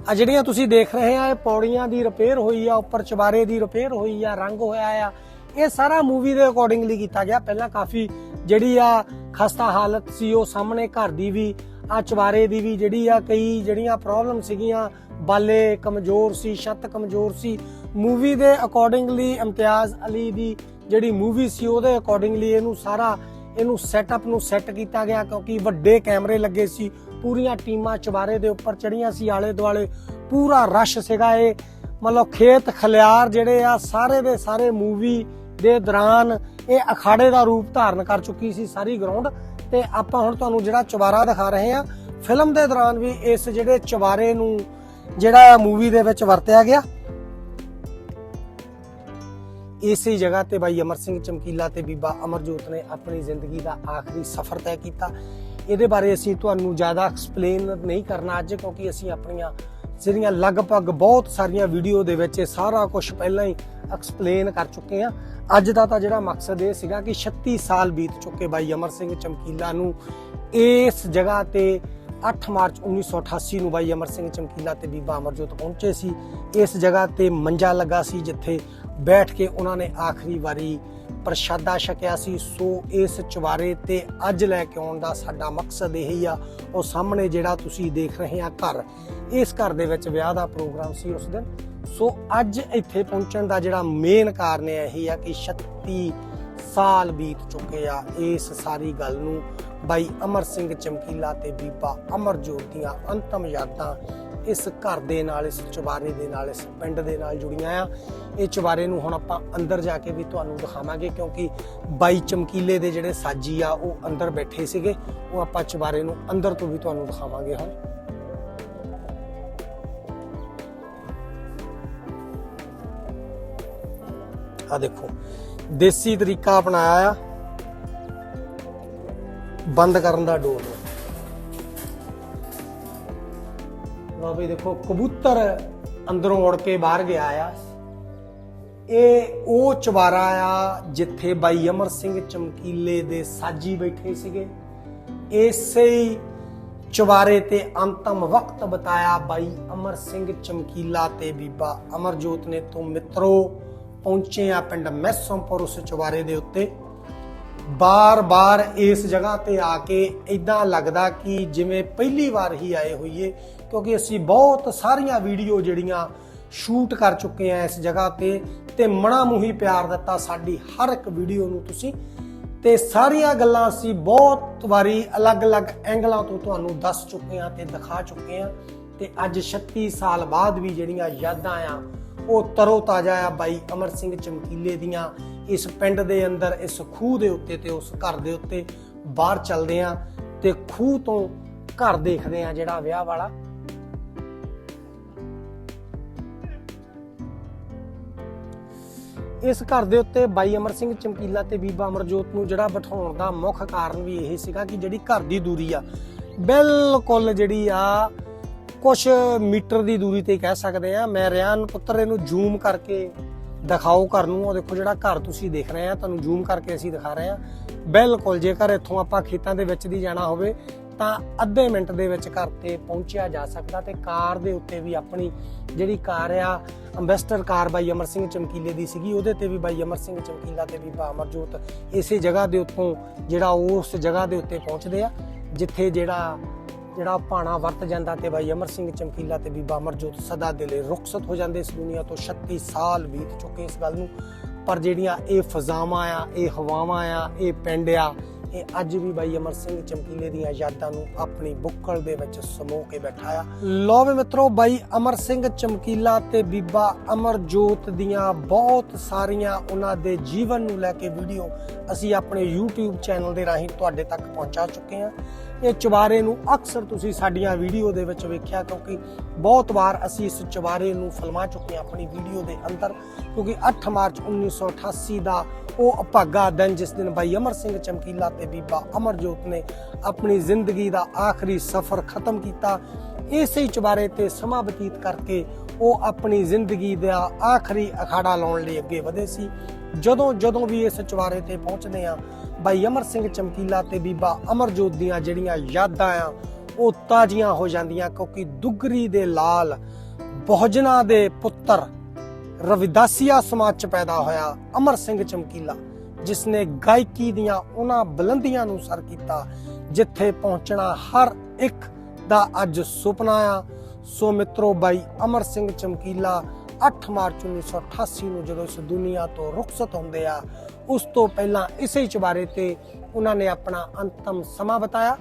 ਆ ਜਿਹੜੀਆਂ ਤੁਸੀਂ ਦੇਖ ਰਹੇ ਆ, ਇਹ ਪੌੜੀਆਂ ਦੀ ਰਿਪੇਅਰ ਹੋਈ ਆ, ਉੱਪਰ ਚੁਬਾਰੇ ਦੀ ਰਿਪੇਅਰ ਹੋਈ ਆ, ਰੰਗ ਹੋਇਆ ਆ। ਇਹ ਸਾਰਾ ਮੂਵੀ ਦੇ ਅਕੋਰਡਿੰਗਲੀ ਕੀਤਾ ਗਿਆ। ਪਹਿਲਾਂ ਕਾਫੀ ਜਿਹੜੀ ਆ ਖਸਤਾ ਹਾਲਤ ਸੀ, ਉਹ ਸਾਹਮਣੇ ਘਰ ਦੀ ਵੀ, ਆ ਚੁਬਾਰੇ ਦੀ ਵੀ ਜਿਹੜੀ ਆ ਕਈ ਜਿਹੜੀਆਂ ਪ੍ਰੋਬਲਮ ਸੀਗੀਆਂ ਬਾਲੇ ਕਮਜ਼ੋਰ ਸੀ, ਛੱਤ ਕਮਜ਼ੋਰ ਸੀ। ਮੂਵੀ ਦੇ ਅਕੋਰਡਿੰਗਲੀ ਇਮਤਿਆਜ਼ ਅਲੀ ਦੀ ਜਿਹੜੀ ਮੂਵੀ ਸੀ, ਉਹਦੇ ਅਕੋਰਡਿੰਗਲੀ ਇਹਨੂੰ ਸਾਰਾ, ਇਹਨੂੰ ਸੈਟਅਪ ਨੂੰ ਸੈੱਟ ਕੀਤਾ ਗਿਆ ਕਿਉਂਕਿ ਵੱਡੇ ਕੈਮਰੇ ਲੱਗੇ ਸੀ। ਪੂਰੀਆਂ ਟੀਮਾਂ ਚੁਬਾਰੇ ਦੇ ਉੱਪਰ ਚੜੀਆਂ ਸੀ, ਆਲੇ ਦੁਆਲੇ ਪੂਰਾ ਰਸ਼ ਸੀਗਾ ਇਹ। ਮਤਲਬ ਖੇਤ ਖਲਿਆਰ ਜਿਹੜੇ ਆ, ਸਾਰੇ ਦੇ ਸਾਰੇ ਮੂਵੀ ਦੇ ਦੌਰਾਨ ਇਹ ਅਖਾੜੇ ਦਾ ਰੂਪ ਧਾਰਨ ਕਰ ਚੁੱਕੀ ਸੀ ਸਾਰੀ ਗਰਾਊਂਡ ਤੇ ਆਪਾਂ ਹੁਣ ਤੁਹਾਨੂੰ ਜਿਹੜਾ ਚੁਬਾਰਾ ਦਿਖਾ ਰਹੇ ਆ ਫਿਲਮ ਦੇ ਦੌਰਾਨ ਵੀ ਇਸ ਜਿਹੜੇ ਚੁਬਾਰੇ ਨੂੰ ਜਿਹੜਾ ਮੂਵੀ ਦੇ ਵਿੱਚ ਵਰਤਿਆ ਗਿਆ। ਇਸੇ ਜਗ੍ਹਾ ਤੇ ਬਾਈ ਅਮਰ ਸਿੰਘ ਚਮਕੀਲਾ ਤੇ ਬੀਬਾ ਅਮਰਜੋਤ ਨੇ ਆਪਣੀ ਜ਼ਿੰਦਗੀ ਦਾ ਆਖਰੀ ਸਫ਼ਰ ਤੈਅ ਕੀਤਾ। ਇਹਦੇ ਬਾਰੇ ਅਸੀਂ ਤੁਹਾਨੂੰ ਜ਼ਿਆਦਾ ਐਕਸਪਲੇਨ ਨਹੀਂ ਕਰਨਾ ਅੱਜ, ਕਿਉਂਕਿ ਅਸੀਂ ਆਪਣੀਆਂ ਜਿਹੜੀਆਂ ਲਗਭਗ ਬਹੁਤ ਸਾਰੀਆਂ ਵੀਡੀਓ ਦੇ ਵਿੱਚ ਇਹ ਸਾਰਾ ਕੁਝ ਪਹਿਲਾਂ ਹੀ ਐਕਸਪਲੇਨ ਕਰ ਚੁੱਕੇ ਆ ਅੱਜ ਦਾ ਤਾਂ ਜਿਹੜਾ ਮਕਸਦ ਇਹ ਸੀਗਾ ਕਿ 36 ਸਾਲ ਬੀਤ ਚੁੱਕੇ ਬਾਈ ਅਮਰ ਸਿੰਘ ਚਮਕੀਲਾ ਨੂੰ। ਇਸ ਜਗ੍ਹਾ ਤੇ 8 ਮਾਰਚ 1988 ਨੂੰ ਬਾਈ ਅਮਰ ਸਿੰਘ ਚਮਕੀਲਾ ਤੇ ਬੀਬਾ ਅਮਰਜੋਤ ਪਹੁੰਚੇ ਸੀ। ਇਸ ਜਗ੍ਹਾ ਤੇ ਮੰਜਾ ਲੱਗਾ ਸੀ ਜਿੱਥੇ ਬੈਠ ਕੇ ਉਹਨਾਂ ਨੇ ਆਖਰੀ ਵਾਰੀ ਪ੍ਰਸ਼ਾਦਾ ਛਕਿਆ ਸੀ। ਸੋ ਇਸ ਚੁਬਾਰੇ ਤੇ ਅੱਜ ਲੈ ਕੇ ਆਉਣ ਦਾ ਸਾਡਾ ਮਕਸਦ ਇਹ ਹੀ ਆ, ਉਹ ਸਾਹਮਣੇ ਜਿਹੜਾ ਤੁਸੀਂ ਦੇਖ ਰਹੇ ਆ ਘਰ, ਇਸ ਘਰ ਦੇ ਵਿੱਚ ਵਿਆਹ ਦਾ ਪ੍ਰੋਗਰਾਮ ਸੀ ਉਸ ਦਿਨ। ਸੋ ਅੱਜ ਇੱਥੇ ਪਹੁੰਚਣ ਦਾ ਜਿਹੜਾ ਮੇਨ ਕਾਰਨ ਇਹ ਹੀ ਆ ਕਿ 36 ਸਾਲ ਬੀਤ ਚੁੱਕੇ ਆ ਇਸ ਸਾਰੀ ਗੱਲ ਨੂੰ। ਬਾਈ ਅਮਰ ਸਿੰਘ ਚਮਕੀਲਾ ਤੇ ਬੀਬਾ ਅਮਰਜੋਤ ਦੀਆਂ ਅੰਤਮ ਯਾਦਾਂ ਇਸ ਘਰ ਦੇ ਨਾਲ, ਇਸ ਚੁਬਾਰੇ ਦੇ ਨਾਲ, ਇਸ ਪਿੰਡ ਦੇ ਨਾਲ ਜੁੜੀਆਂ ਆ। ਇਹ ਚੁਬਾਰੇ ਨੂੰ ਹੁਣ ਆਪਾਂ ਅੰਦਰ ਜਾ ਕੇ ਵੀ ਤੁਹਾਨੂੰ ਦਿਖਾਵਾਂਗੇ ਕਿਉਂਕਿ ਬਾਈ ਚਮਕੀਲੇ ਦੇ ਜਿਹੜੇ ਸਾਜੀ ਆ, ਉਹ ਅੰਦਰ ਬੈਠੇ ਸੀਗੇ। ਉਹ ਆਪਾਂ ਚੁਬਾਰੇ ਨੂੰ ਅੰਦਰ ਤੋਂ ਵੀ ਤੁਹਾਨੂੰ ਦਿਖਾਵਾਂਗੇ ਹੁਣ। ਆ ਦੇਖੋ, ਦੇਸੀ ਤਰੀਕਾ ਅਪਣਾਇਆ ਆ। ਬੰਦ ਕਰਨ ਦਾ ਡੋਰ ਲਓ ਵੀ ਦੇਖੋ, ਕਬੂਤਰ ਅੰਦਰੋਂ ਉੜ ਕੇ ਬਾਹਰ ਗਿਆ ਆ। ਇਹ ਉਹ ਚਵਾਰਾ ਆ ਜਿੱਥੇ ਬਾਈ ਅਮਰ ਸਿੰਘ ਚਮਕੀਲੇ ਦੇ ਸਾਜੀ ਬੈਠੇ ਸੀਗੇ। ਇਸੇ ਹੀ ਚਵਾਰੇ ਤੇ ਅੰਤਮ ਵਕਤ ਬਤਾਇਆ ਬਾਈ ਅਮਰ ਸਿੰਘ ਚਮਕੀਲਾ ਤੇ ਬੀਬਾ ਅਮਰਜੋਤ ਨੇ। ਤੋਂ ਮਿੱਤਰੋ, ਪਹੁੰਚੇ ਆ ਪਿੰਡ ਮੈਸੋਂਪੁਰ ਉਸ ਚਵਾਰੇ ਦੇ ਉੱਤੇ। ਬਾਰ-ਬਾਰ ਇਸ ਜਗ੍ਹਾ ਤੇ ਆ ਕੇ ਇਦਾਂ ਲੱਗਦਾ ਕਿ ਜਿਵੇਂ ਪਹਿਲੀ ਵਾਰ ਹੀ ਆਏ ਹੋਈਏ, ਕਿਉਂਕਿ ਅਸੀਂ ਬਹੁਤ ਸਾਰੀਆਂ ਵੀਡੀਓ ਜਿਹੜੀਆਂ ਸ਼ੂਟ ਕਰ ਚੁੱਕੇ ਆ ਇਸ ਜਗ੍ਹਾ ਤੇ ਤੇ ਮਣਾ ਮੂਹੀ ਪਿਆਰ ਦਿੱਤਾ ਸਾਡੀ ਹਰ ਇੱਕ ਵੀਡੀਓ ਨੂੰ ਤੁਸੀਂ। ਤੇ ਸਾਰੀਆਂ ਗੱਲਾਂ ਅਸੀਂ ਬਹੁਤ ਵਾਰੀ ਅਲੱਗ-ਅਲੱਗ ਐਂਗਲਾਂ ਤੋਂ ਤੁਹਾਨੂੰ ਦੱਸ ਚੁੱਕੇ ਆ ਤੇ ਦਿਖਾ ਚੁੱਕੇ ਆ। ਤੇ ਅੱਜ 36 ਸਾਲ ਬਾਅਦ ਵੀ ਜਿਹੜੀਆਂ ਯਾਦਾਂ ਆ, ਉਹ ਤਰੋ ਤਾਜ਼ਾ ਆ ਬਾਈ ਅਮਰ ਸਿੰਘ ਚਮਕੀਲੇ ਦੀਆਂ। ਇਸ ਪਿੰਡ ਦੇ ਅੰਦਰ, ਇਸ ਖੂਹ ਦੇ ਉੱਤੇ ਤੇ ਉਸ ਘਰ ਦੇ ਉੱਤੇ ਬਾਹਰ ਚੱਲਦੇ ਆ ਤੇ ਖੂਹ ਤੋਂ ਘਰ ਦੇਖਦੇ ਆ ਜਿਹੜਾ ਵਿਆਹ ਵਾਲਾ। ਇਸ ਘਰ ਦੇ ਉੱਤੇ ਬਾਈ ਅਮਰ ਸਿੰਘ ਚਮਕੀਲਾ ਤੇ ਬੀਬਾ ਅਮਰਜੋਤ ਨੂੰ ਜਿਹੜਾ ਬਿਠਾਉਣ ਦਾ ਮੁੱਖ ਕਾਰਨ ਵੀ ਇਹ ਸੀਗਾ ਕਿ ਜਿਹੜੀ ਘਰ ਦੀ ਦੂਰੀ ਆ, ਬਿਲਕੁਲ ਜਿਹੜੀ ਆ ਕੁਝ ਮੀਟਰ ਦੀ ਦੂਰੀ ਤੇ ਕਹਿ ਸਕਦੇ ਆ ਮੈਂ ਰਿਆਨ ਪੁੱਤਰ ਇਹਨੂੰ ਜ਼ੂਮ ਕਰਕੇ ਦਿਖਾਓ ਘਰ ਨੂੰ। ਉਹ ਦੇਖੋ ਜਿਹੜਾ ਘਰ ਤੁਸੀਂ ਦੇਖ ਰਹੇ ਆ, ਤੁਹਾਨੂੰ ਜ਼ੂਮ ਕਰਕੇ ਅਸੀਂ ਦਿਖਾ ਰਹੇ ਆ। ਬਿਲਕੁਲ, ਜੇਕਰ ਇੱਥੋਂ ਆਪਾਂ ਖੇਤਾਂ ਦੇ ਵਿੱਚ ਦੀ ਜਾਣਾ ਹੋਵੇ, ਤਾਂ ਅੱਧੇ ਮਿੰਟ ਦੇ ਵਿੱਚ ਘਰ ਤੇ ਪਹੁੰਚਿਆ ਜਾ ਸਕਦਾ ਤੇ ਕਾਰ ਦੇ ਉੱਤੇ ਵੀ ਆਪਣੀ ਜਿਹੜੀ ਕਾਰ ਆ ਅੰਬੈਸਟਰ ਕਾਰ ਬਾਈ ਅਮਰ ਸਿੰਘ ਚਮਕੀਲੇ ਦੀ ਸੀਗੀ, ਉਹਦੇ ਤੇ ਵੀ ਬਾਈ ਅਮਰ ਸਿੰਘ ਚਮਕੀਲਾ ਤੇ ਬੀਬਾ ਅਮਰਜੋਤ ਇਸੇ ਜਗ੍ਹਾ ਦੇ ਉੱਤੋਂ ਜਿਹੜਾ ਉਸ ਜਗ੍ਹਾ ਦੇ ਉੱਤੇ ਪਹੁੰਚਦੇ ਆ, ਜਿੱਥੇ ਜਿਹੜਾ ਜਿਹੜਾ ਪਾਣਾ ਵਰਤ ਜਾਂਦਾ ਤੇ ਬਾਈ ਅਮਰ ਸਿੰਘ ਚਮਕੀਲਾ ਤੇ ਬੀਬਾ ਅਮਰਜੋਤ ਸਦਾ ਦੇ ਲਈ ਰੁਖਸਤ ਹੋ ਜਾਂਦੇ ਇਸ ਦੁਨੀਆ ਤੋਂ 36 ਸਾਲ ਬੀਤ ਚੁੱਕੇ ਇਸ ਗੱਲ ਨੂੰ। ਪਰ ਜਿਹੜੀਆਂ ਇਹ ਫਜ਼ਾਵਾਂ ਆ, ਇਹ ਹਵਾਵਾਂ ਆ, ਇਹ ਪਿੰਡ ਆ, ਇਹ ਅੱਜ ਵੀ ਬਾਈ ਅਮਰ ਸਿੰਘ ਚਮਕੀਲੇ ਦੀਆਂ ਯਾਦਾਂ ਨੂੰ ਆਪਣੀ ਬੁੱਕਲ ਦੇ ਵਿੱਚ ਸਮੋ ਕੇ ਬੈਠਾ ਆ। ਲੋ ਵੀ ਮਿੱਤਰੋ ਬਾਈ ਅਮਰ ਸਿੰਘ ਚਮਕੀਲਾ ਤੇ ਬੀਬਾ ਅਮਰਜੋਤ ਦੀਆਂ ਬਹੁਤ ਸਾਰੀਆਂ ਉਹਨਾਂ ਦੇ ਜੀਵਨ ਨੂੰ ਲੈ ਕੇ ਵੀਡੀਓ ਅਸੀਂ ਆਪਣੇ YouTube ਚੈਨਲ ਦੇ ਰਾਹੀਂ ਤੁਹਾਡੇ ਤੱਕ ਪਹੁੰਚਾ ਚੁੱਕੇ ਆ। ਇਹ ਚੁਬਾਰੇ ਨੂੰ ਅਕਸਰ ਤੁਸੀਂ ਸਾਡੀਆਂ ਵੀਡੀਓ ਦੇ ਵਿੱਚ ਵੇਖਿਆ, ਕਿਉਂਕਿ ਬਹੁਤ ਵਾਰ ਅਸੀਂ ਇਸ ਚੁਬਾਰੇ ਨੂੰ ਫਿਲਮਾ ਚੁੱਕੇ ਹਾਂ ਆਪਣੀ ਵੀਡੀਓ ਦੇ ਅੰਦਰ, ਕਿਉਂਕਿ 8 ਮਾਰਚ 1988 ਦਾ ਉਹ ਅਭਾਗਾ ਦਿਨ, ਜਿਸ ਦਿਨ ਬਾਈ ਅਮਰ ਸਿੰਘ ਚਮਕੀਲਾ ਤੇ ਬੀਬਾ ਅਮਰਜੋਤ ਨੇ ਆਪਣੀ ਜ਼ਿੰਦਗੀ ਦਾ ਆਖਰੀ ਸਫ਼ਰ ਖਤਮ ਕੀਤਾ। ਇਸੇ ਹੀ ਚੁਬਾਰੇ ਤੇ ਸਮਾਂ ਬਤੀਤ ਕਰਕੇ ਉਹ ਆਪਣੀ ਜ਼ਿੰਦਗੀ ਦਾ ਆਖਰੀ ਅਖਾੜਾ ਲਾਉਣ ਲਈ ਅੱਗੇ ਵਧੇ ਸੀ। ਜਦੋਂ ਜਦੋਂ ਵੀ ਇਸ ਚੁਬਾਰੇ ਤੇ ਪਹੁੰਚਦੇ ਆ ਬਾਈ ਅਮਰ ਸਿੰਘ ਚਮਕੀਲਾ ਤੇ ਬੀਬਾ ਅਮਰਜੋਤ ਦੀਆਂ ਜਿਹੜੀਆਂ ਯਾਦਾਂ ਆ, ਉਹ ਤਾਜ਼ੀਆਂ ਹੋ ਜਾਂਦੀਆਂ ਕਿਉਂਕਿ ਦੁੱਗਰੀ ਦੇ ਲਾਲ ਬਹੁਜਨਾ ਦੇ ਪੁੱਤਰ ਰਵਿਦਾਸੀਆ ਸਮਾਜ ਚ ਪੈਦਾ ਹੋਇਆ ਅਮਰ ਸਿੰਘ ਚਮਕੀਲਾ ਜਿਸ ਨੇ ਗਾਇਕੀ ਦੀਆਂ ਉਹਨਾਂ ਬੁਲੰਦੀਆਂ ਨੂੰ ਸਰ ਕੀਤਾ, ਜਿੱਥੇ ਪਹੁੰਚਣਾ ਹਰ ਇੱਕ ਦਾ ਅੱਜ ਸੁਪਨਾ ਆ। ਸੋ ਮਿੱਤਰੋ ਬਾਈ ਅਮਰ ਸਿੰਘ ਚਮਕੀਲਾ 8 ਮਾਰਚ 1988 ਨੂੰ ਜਦੋਂ ਇਸ ਦੁਨੀਆ ਤੋਂ ਰੁਖਸਤ ਹੁੰਦੇ ਆ, ਉਸ ਤੋਂ ਪਹਿਲਾਂ ਇਸੇ ਹੀ ਤੇ ਉਹਨਾਂ ਨੇ ਆਪਣਾ ਅੰਤਮ ਸਮਾਂ ਬਤਾਇਆ।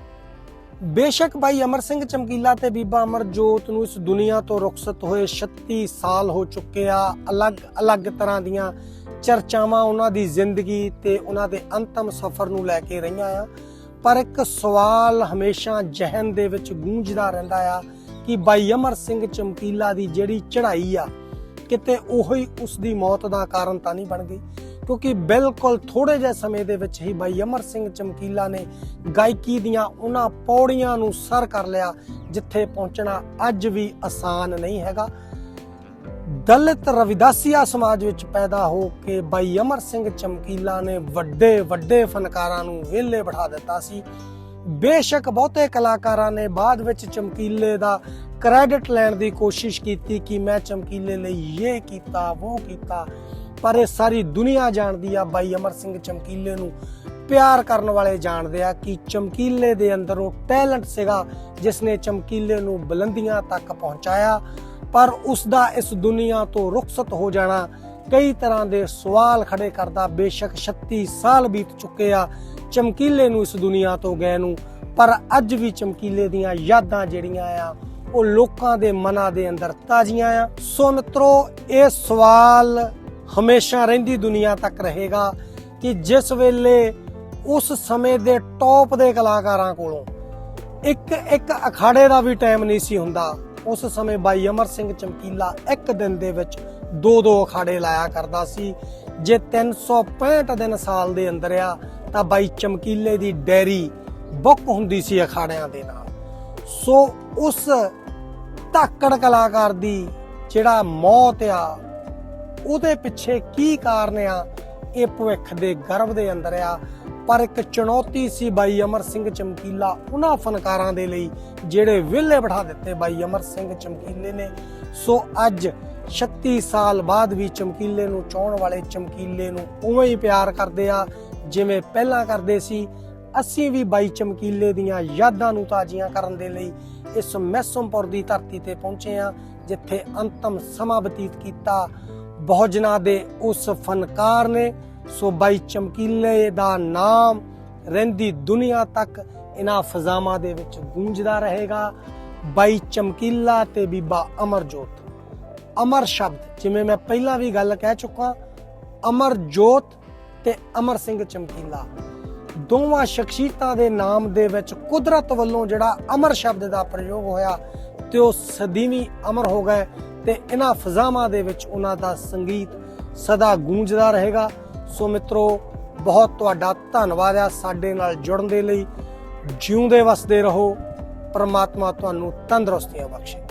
ਬੇਸ਼ੱਕ ਭਾਈ ਅਮਰ ਸਿੰਘ ਚਮਕੀਲਾ ਤੇ ਬੀਬਾ ਅਮਰਜੋਤ ਨੂੰ ਇਸ ਦੁਨੀਆ ਤੋਂ ਰੁਖਸਤ ਹੋਏ 36 ਸਾਲ ਹੋ ਚੁੱਕੇ ਆ। ਅਲੱਗ-ਅਲੱਗ ਤਰ੍ਹਾਂ ਦੀਆਂ ਚਰਚਾਵਾਂ ਉਹਨਾਂ ਦੀ ਜ਼ਿੰਦਗੀ ਤੇ ਉਹਨਾਂ ਦੇ ਅੰਤਮ ਸਫ਼ਰ ਨੂੰ ਲੈ ਕੇ ਰਹੀਆਂ ਆ। ਪਰ ਇੱਕ ਸਵਾਲ ਹਮੇਸ਼ਾ ਜਹਿਨ ਦੇ ਵਿੱਚ ਗੂੰਜਦਾ ਰਹਿੰਦਾ ਆ ਕਿ ਬਾਈ ਅਮਰ ਸਿੰਘ ਚਮਕੀਲਾ ਦੀ ਜਿਹੜੀ ਚੜ੍ਹਾਈ ਆ ਕਿਤੇ ਉਹੀ ਉਸ ਦੀ ਮੌਤ ਦਾ ਕਾਰਨ ਤਾਂ ਨਹੀਂ ਬਣ ਗਈ। ਕਿਉਂਕਿ ਬਿਲਕੁਲ ਥੋੜੇ ਜਿਹੇ ਸਮੇਂ ਦੇ ਵਿੱਚ ਹੀ ਬਾਈ ਅਮਰ ਸਿੰਘ ਚਮਕੀਲਾ ਨੇ ਗਾਇਕੀ ਦੀਆਂ ਉਹਨਾਂ ਪੌੜੀਆਂ ਨੂੰ ਸਰ ਕਰ ਲਿਆ, ਜਿੱਥੇ ਪਹੁੰਚਣਾ ਅੱਜ ਵੀ ਆਸਾਨ ਨਹੀਂ ਹੈਗਾ। ਦਲਿਤ ਰਵਿਦਾਸੀਆ ਸਮਾਜ ਵਿੱਚ ਪੈਦਾ ਹੋ ਕੇ ਬਾਈ ਅਮਰ ਸਿੰਘ ਚਮਕੀਲਾ ਨੇ ਵੱਡੇ ਵੱਡੇ ਫਨਕਾਰਾਂ ਨੂੰ ਵਿਹਲੇ ਬਿਠਾ ਦਿੱਤਾ ਸੀ। ਬੇਸ਼ੱਕ ਬਹੁਤੇ ਕਲਾਕਾਰਾਂ ਨੇ ਬਾਅਦ ਵਿੱਚ ਚਮਕੀਲੇ ਦਾ ਕ੍ਰੈਡਿਟ ਲੈਣ ਦੀ ਕੋਸ਼ਿਸ਼ ਕੀਤੀ ਕਿ ਮੈਂ ਚਮਕੀਲੇ ਲਈ ਇਹ ਕੀਤਾ, ਉਹ ਕੀਤਾ। ਪਰ ਇਹ ਸਾਰੀ ਦੁਨੀਆ ਜਾਣਦੀ ਆ, ਬਾਈ ਅਮਰ ਸਿੰਘ ਚਮਕੀਲੇ ਨੂੰ ਪਿਆਰ ਕਰਨ ਵਾਲੇ ਜਾਣਦੇ ਆ ਕਿ ਚਮਕੀਲੇ ਦੇ ਅੰਦਰ ਉਹ ਟੈਲੈਂਟ ਸੀਗਾ ਜਿਸ ਨੇ ਚਮਕੀਲੇ ਨੂੰ ਬੁਲੰਦੀਆਂ ਤੱਕ ਪਹੁੰਚਾਇਆ। ਪਰ ਉਸ ਦਾ ਇਸ ਦੁਨੀਆ ਤੋਂ ਰੁਖਸਤ ਹੋ ਜਾਣਾ ਕਈ ਤਰ੍ਹਾਂ ਦੇ ਸਵਾਲ ਖੜੇ ਕਰਦਾ, ਬੇਸ਼ੱਕ 36 ਸਾਲ ਬੀਤ ਚੁੱਕੇ ਆ ਚਮਕੀਲੇ ਨੂੰ ਇਸ ਦੁਨੀਆ ਤੋਂ ਗਏ ਨੂੰ। ਪਰ ਅੱਜ ਵੀ ਚਮਕੀਲੇ ਦੀਆਂ ਯਾਦਾਂ ਜਿਹੜੀਆਂ ਆ ਉਹ ਲੋਕਾਂ ਦੇ ਮਨਾਂ ਦੇ ਅੰਦਰ ਤਾਜ਼ੀਆਂ ਆ। ਸੋ ਮਿੱਤਰੋ, ਇਹ ਸਵਾਲ ਹਮੇਸ਼ਾ ਰਹਿੰਦੀ ਦੁਨੀਆ ਤੱਕ ਰਹੇਗਾ ਕਿ ਜਿਸ ਵੇਲੇ ਉਸ ਸਮੇਂ ਦੇ ਟੌਪ ਦੇ ਕਲਾਕਾਰਾਂ ਕੋਲੋਂ ਇੱਕ ਇੱਕ ਅਖਾੜੇ ਦਾ ਵੀ ਟਾਈਮ ਨਹੀਂ ਸੀ ਹੁੰਦਾ, ਉਸ ਸਮੇਂ ਬਾਈ ਅਮਰ ਸਿੰਘ ਚਮਕੀਲਾ ਇੱਕ ਦਿਨ ਦੇ ਵਿੱਚ ਦੋ ਦੋ ਅਖਾੜੇ ਲਾਇਆ ਕਰਦਾ ਸੀ। ਜੇ 365 ਦਿਨ ਸਾਲ ਦੇ ਅੰਦਰ ਆ, ਤਾਂ ਬਾਈ ਚਮਕੀਲੇ ਦੀ ਡੈਰੀ ਬੁੱਕ ਹੁੰਦੀ ਸੀ ਅਖਾੜਿਆਂ ਦੇ ਨਾਲ। ਸੋ ਉਸ ਧਾਕੜ ਕਲਾਕਾਰ ਦੀ ਜਿਹੜਾ ਮੌਤ ਆ, ਉਹਦੇ ਪਿੱਛੇ ਕੀ ਕਾਰਨ ਆ, ਇਹ ਭਵਿੱਖ ਦੇ ਗਰਭ ਦੇ ਅੰਦਰ ਆ। ਪਰ ਇੱਕ ਚੁਣੌਤੀ ਸੀ ਬਾਈ ਅਮਰ ਸਿੰਘ ਚਮਕੀਲਾ, ਉਹਨਾਂ ਫਨਕਾਰਾਂ ਦੇ ਲਈ ਜਿਹੜੇ ਵਿਹਲੇ ਬਿਠਾ ਦਿੱਤੇ ਬਾਈ ਅਮਰ ਸਿੰਘ ਚਮਕੀਲੇ ਨੇ। ਸੋ ਅੱਜ 36 ਸਾਲ ਬਾਅਦ ਵੀ ਚਮਕੀਲੇ ਨੂੰ ਚਾਹਣ ਵਾਲੇ ਚਮਕੀਲੇ ਨੂੰ ਉਵੇਂ ਹੀ ਪਿਆਰ ਕਰਦੇ ਆ, ਜਿਵੇਂ ਪਹਿਲਾਂ ਕਰਦੇ ਸੀ। ਅਸੀਂ ਵੀ ਬਾਈ ਚਮਕੀਲੇ ਦੀਆਂ ਯਾਦਾਂ ਨੂੰ ਤਾਜ਼ੀਆਂ ਕਰਨ ਦੇ ਲਈ ਇਸ ਮੈਸਮਪੁਰ ਦੀ ਧਰਤੀ ਤੇ ਪਹੁੰਚੇ ਆ ਜਿੱਥੇ ਅੰਤਮ ਸਮਾਂ ਬਤੀਤ ਕੀਤਾ। ਬਹੁਜਨਾ ਦੇ ਉਸ ਫਨਕਾਰ ਨੇ, ਸੋ ਬਾਈ ਚਮਕੀਲੇ ਦਾ ਨਾਮ ਰਹਿੰਦੀ ਦੁਨੀਆ ਤੱਕ ਇਹਨਾਂ ਫਜ਼ਾਵਾਂ ਦੇ ਵਿੱਚ ਗੂੰਜਦਾ ਰਹੇਗਾ। ਬਾਈ ਚਮਕੀਲਾ ਤੇ ਬੀਬਾ ਅਮਰਜੋਤ। ਅਮਰ ਸ਼ਬਦ, ਜਿਵੇਂ ਮੈਂ ਪਹਿਲਾਂ ਵੀ ਗੱਲ ਕਹਿ ਚੁੱਕਾ, ਅਮਰਜੋਤ ਤੇ ਅਮਰ ਸਿੰਘ ਚਮਕੀਲਾ। ਦੋਵਾਂ ਸ਼ਖਸੀਅਤਾਂ ਦੇ ਨਾਮ ਦੇ ਵਿੱਚ ਕੁਦਰਤ ਵੱਲੋਂ ਜਿਹੜਾ ਅਮਰ ਸ਼ਬਦ ਦਾ ਪ੍ਰਯੋਗ ਹੋਇਆ ਤੇ ਉਹ ਸਦੀਵੀ ਅਮਰ ਹੋ ਗਏ ਤੇ ਇਹਨਾਂ ਫਜ਼ਾਵਾਂ ਦੇ ਵਿੱਚ ਉਹਨਾਂ ਦਾ ਸੰਗੀਤ ਸਦਾ ਗੂੰਜਦਾ ਰਹੇਗਾ। ਸੋ ਮਿੱਤਰੋ, ਬਹੁਤ ਤੁਹਾਡਾ ਧੰਨਵਾਦ ਆ ਸਾਡੇ ਨਾਲ ਜੁੜਨ ਦੇ ਲਈ। ਜਿਉਂਦੇ ਵਸਦੇ ਰਹੋ। ਪਰਮਾਤਮਾ ਤੁਹਾਨੂੰ ਤੰਦਰੁਸਤੀਆਂ ਬਖਸ਼ੇ।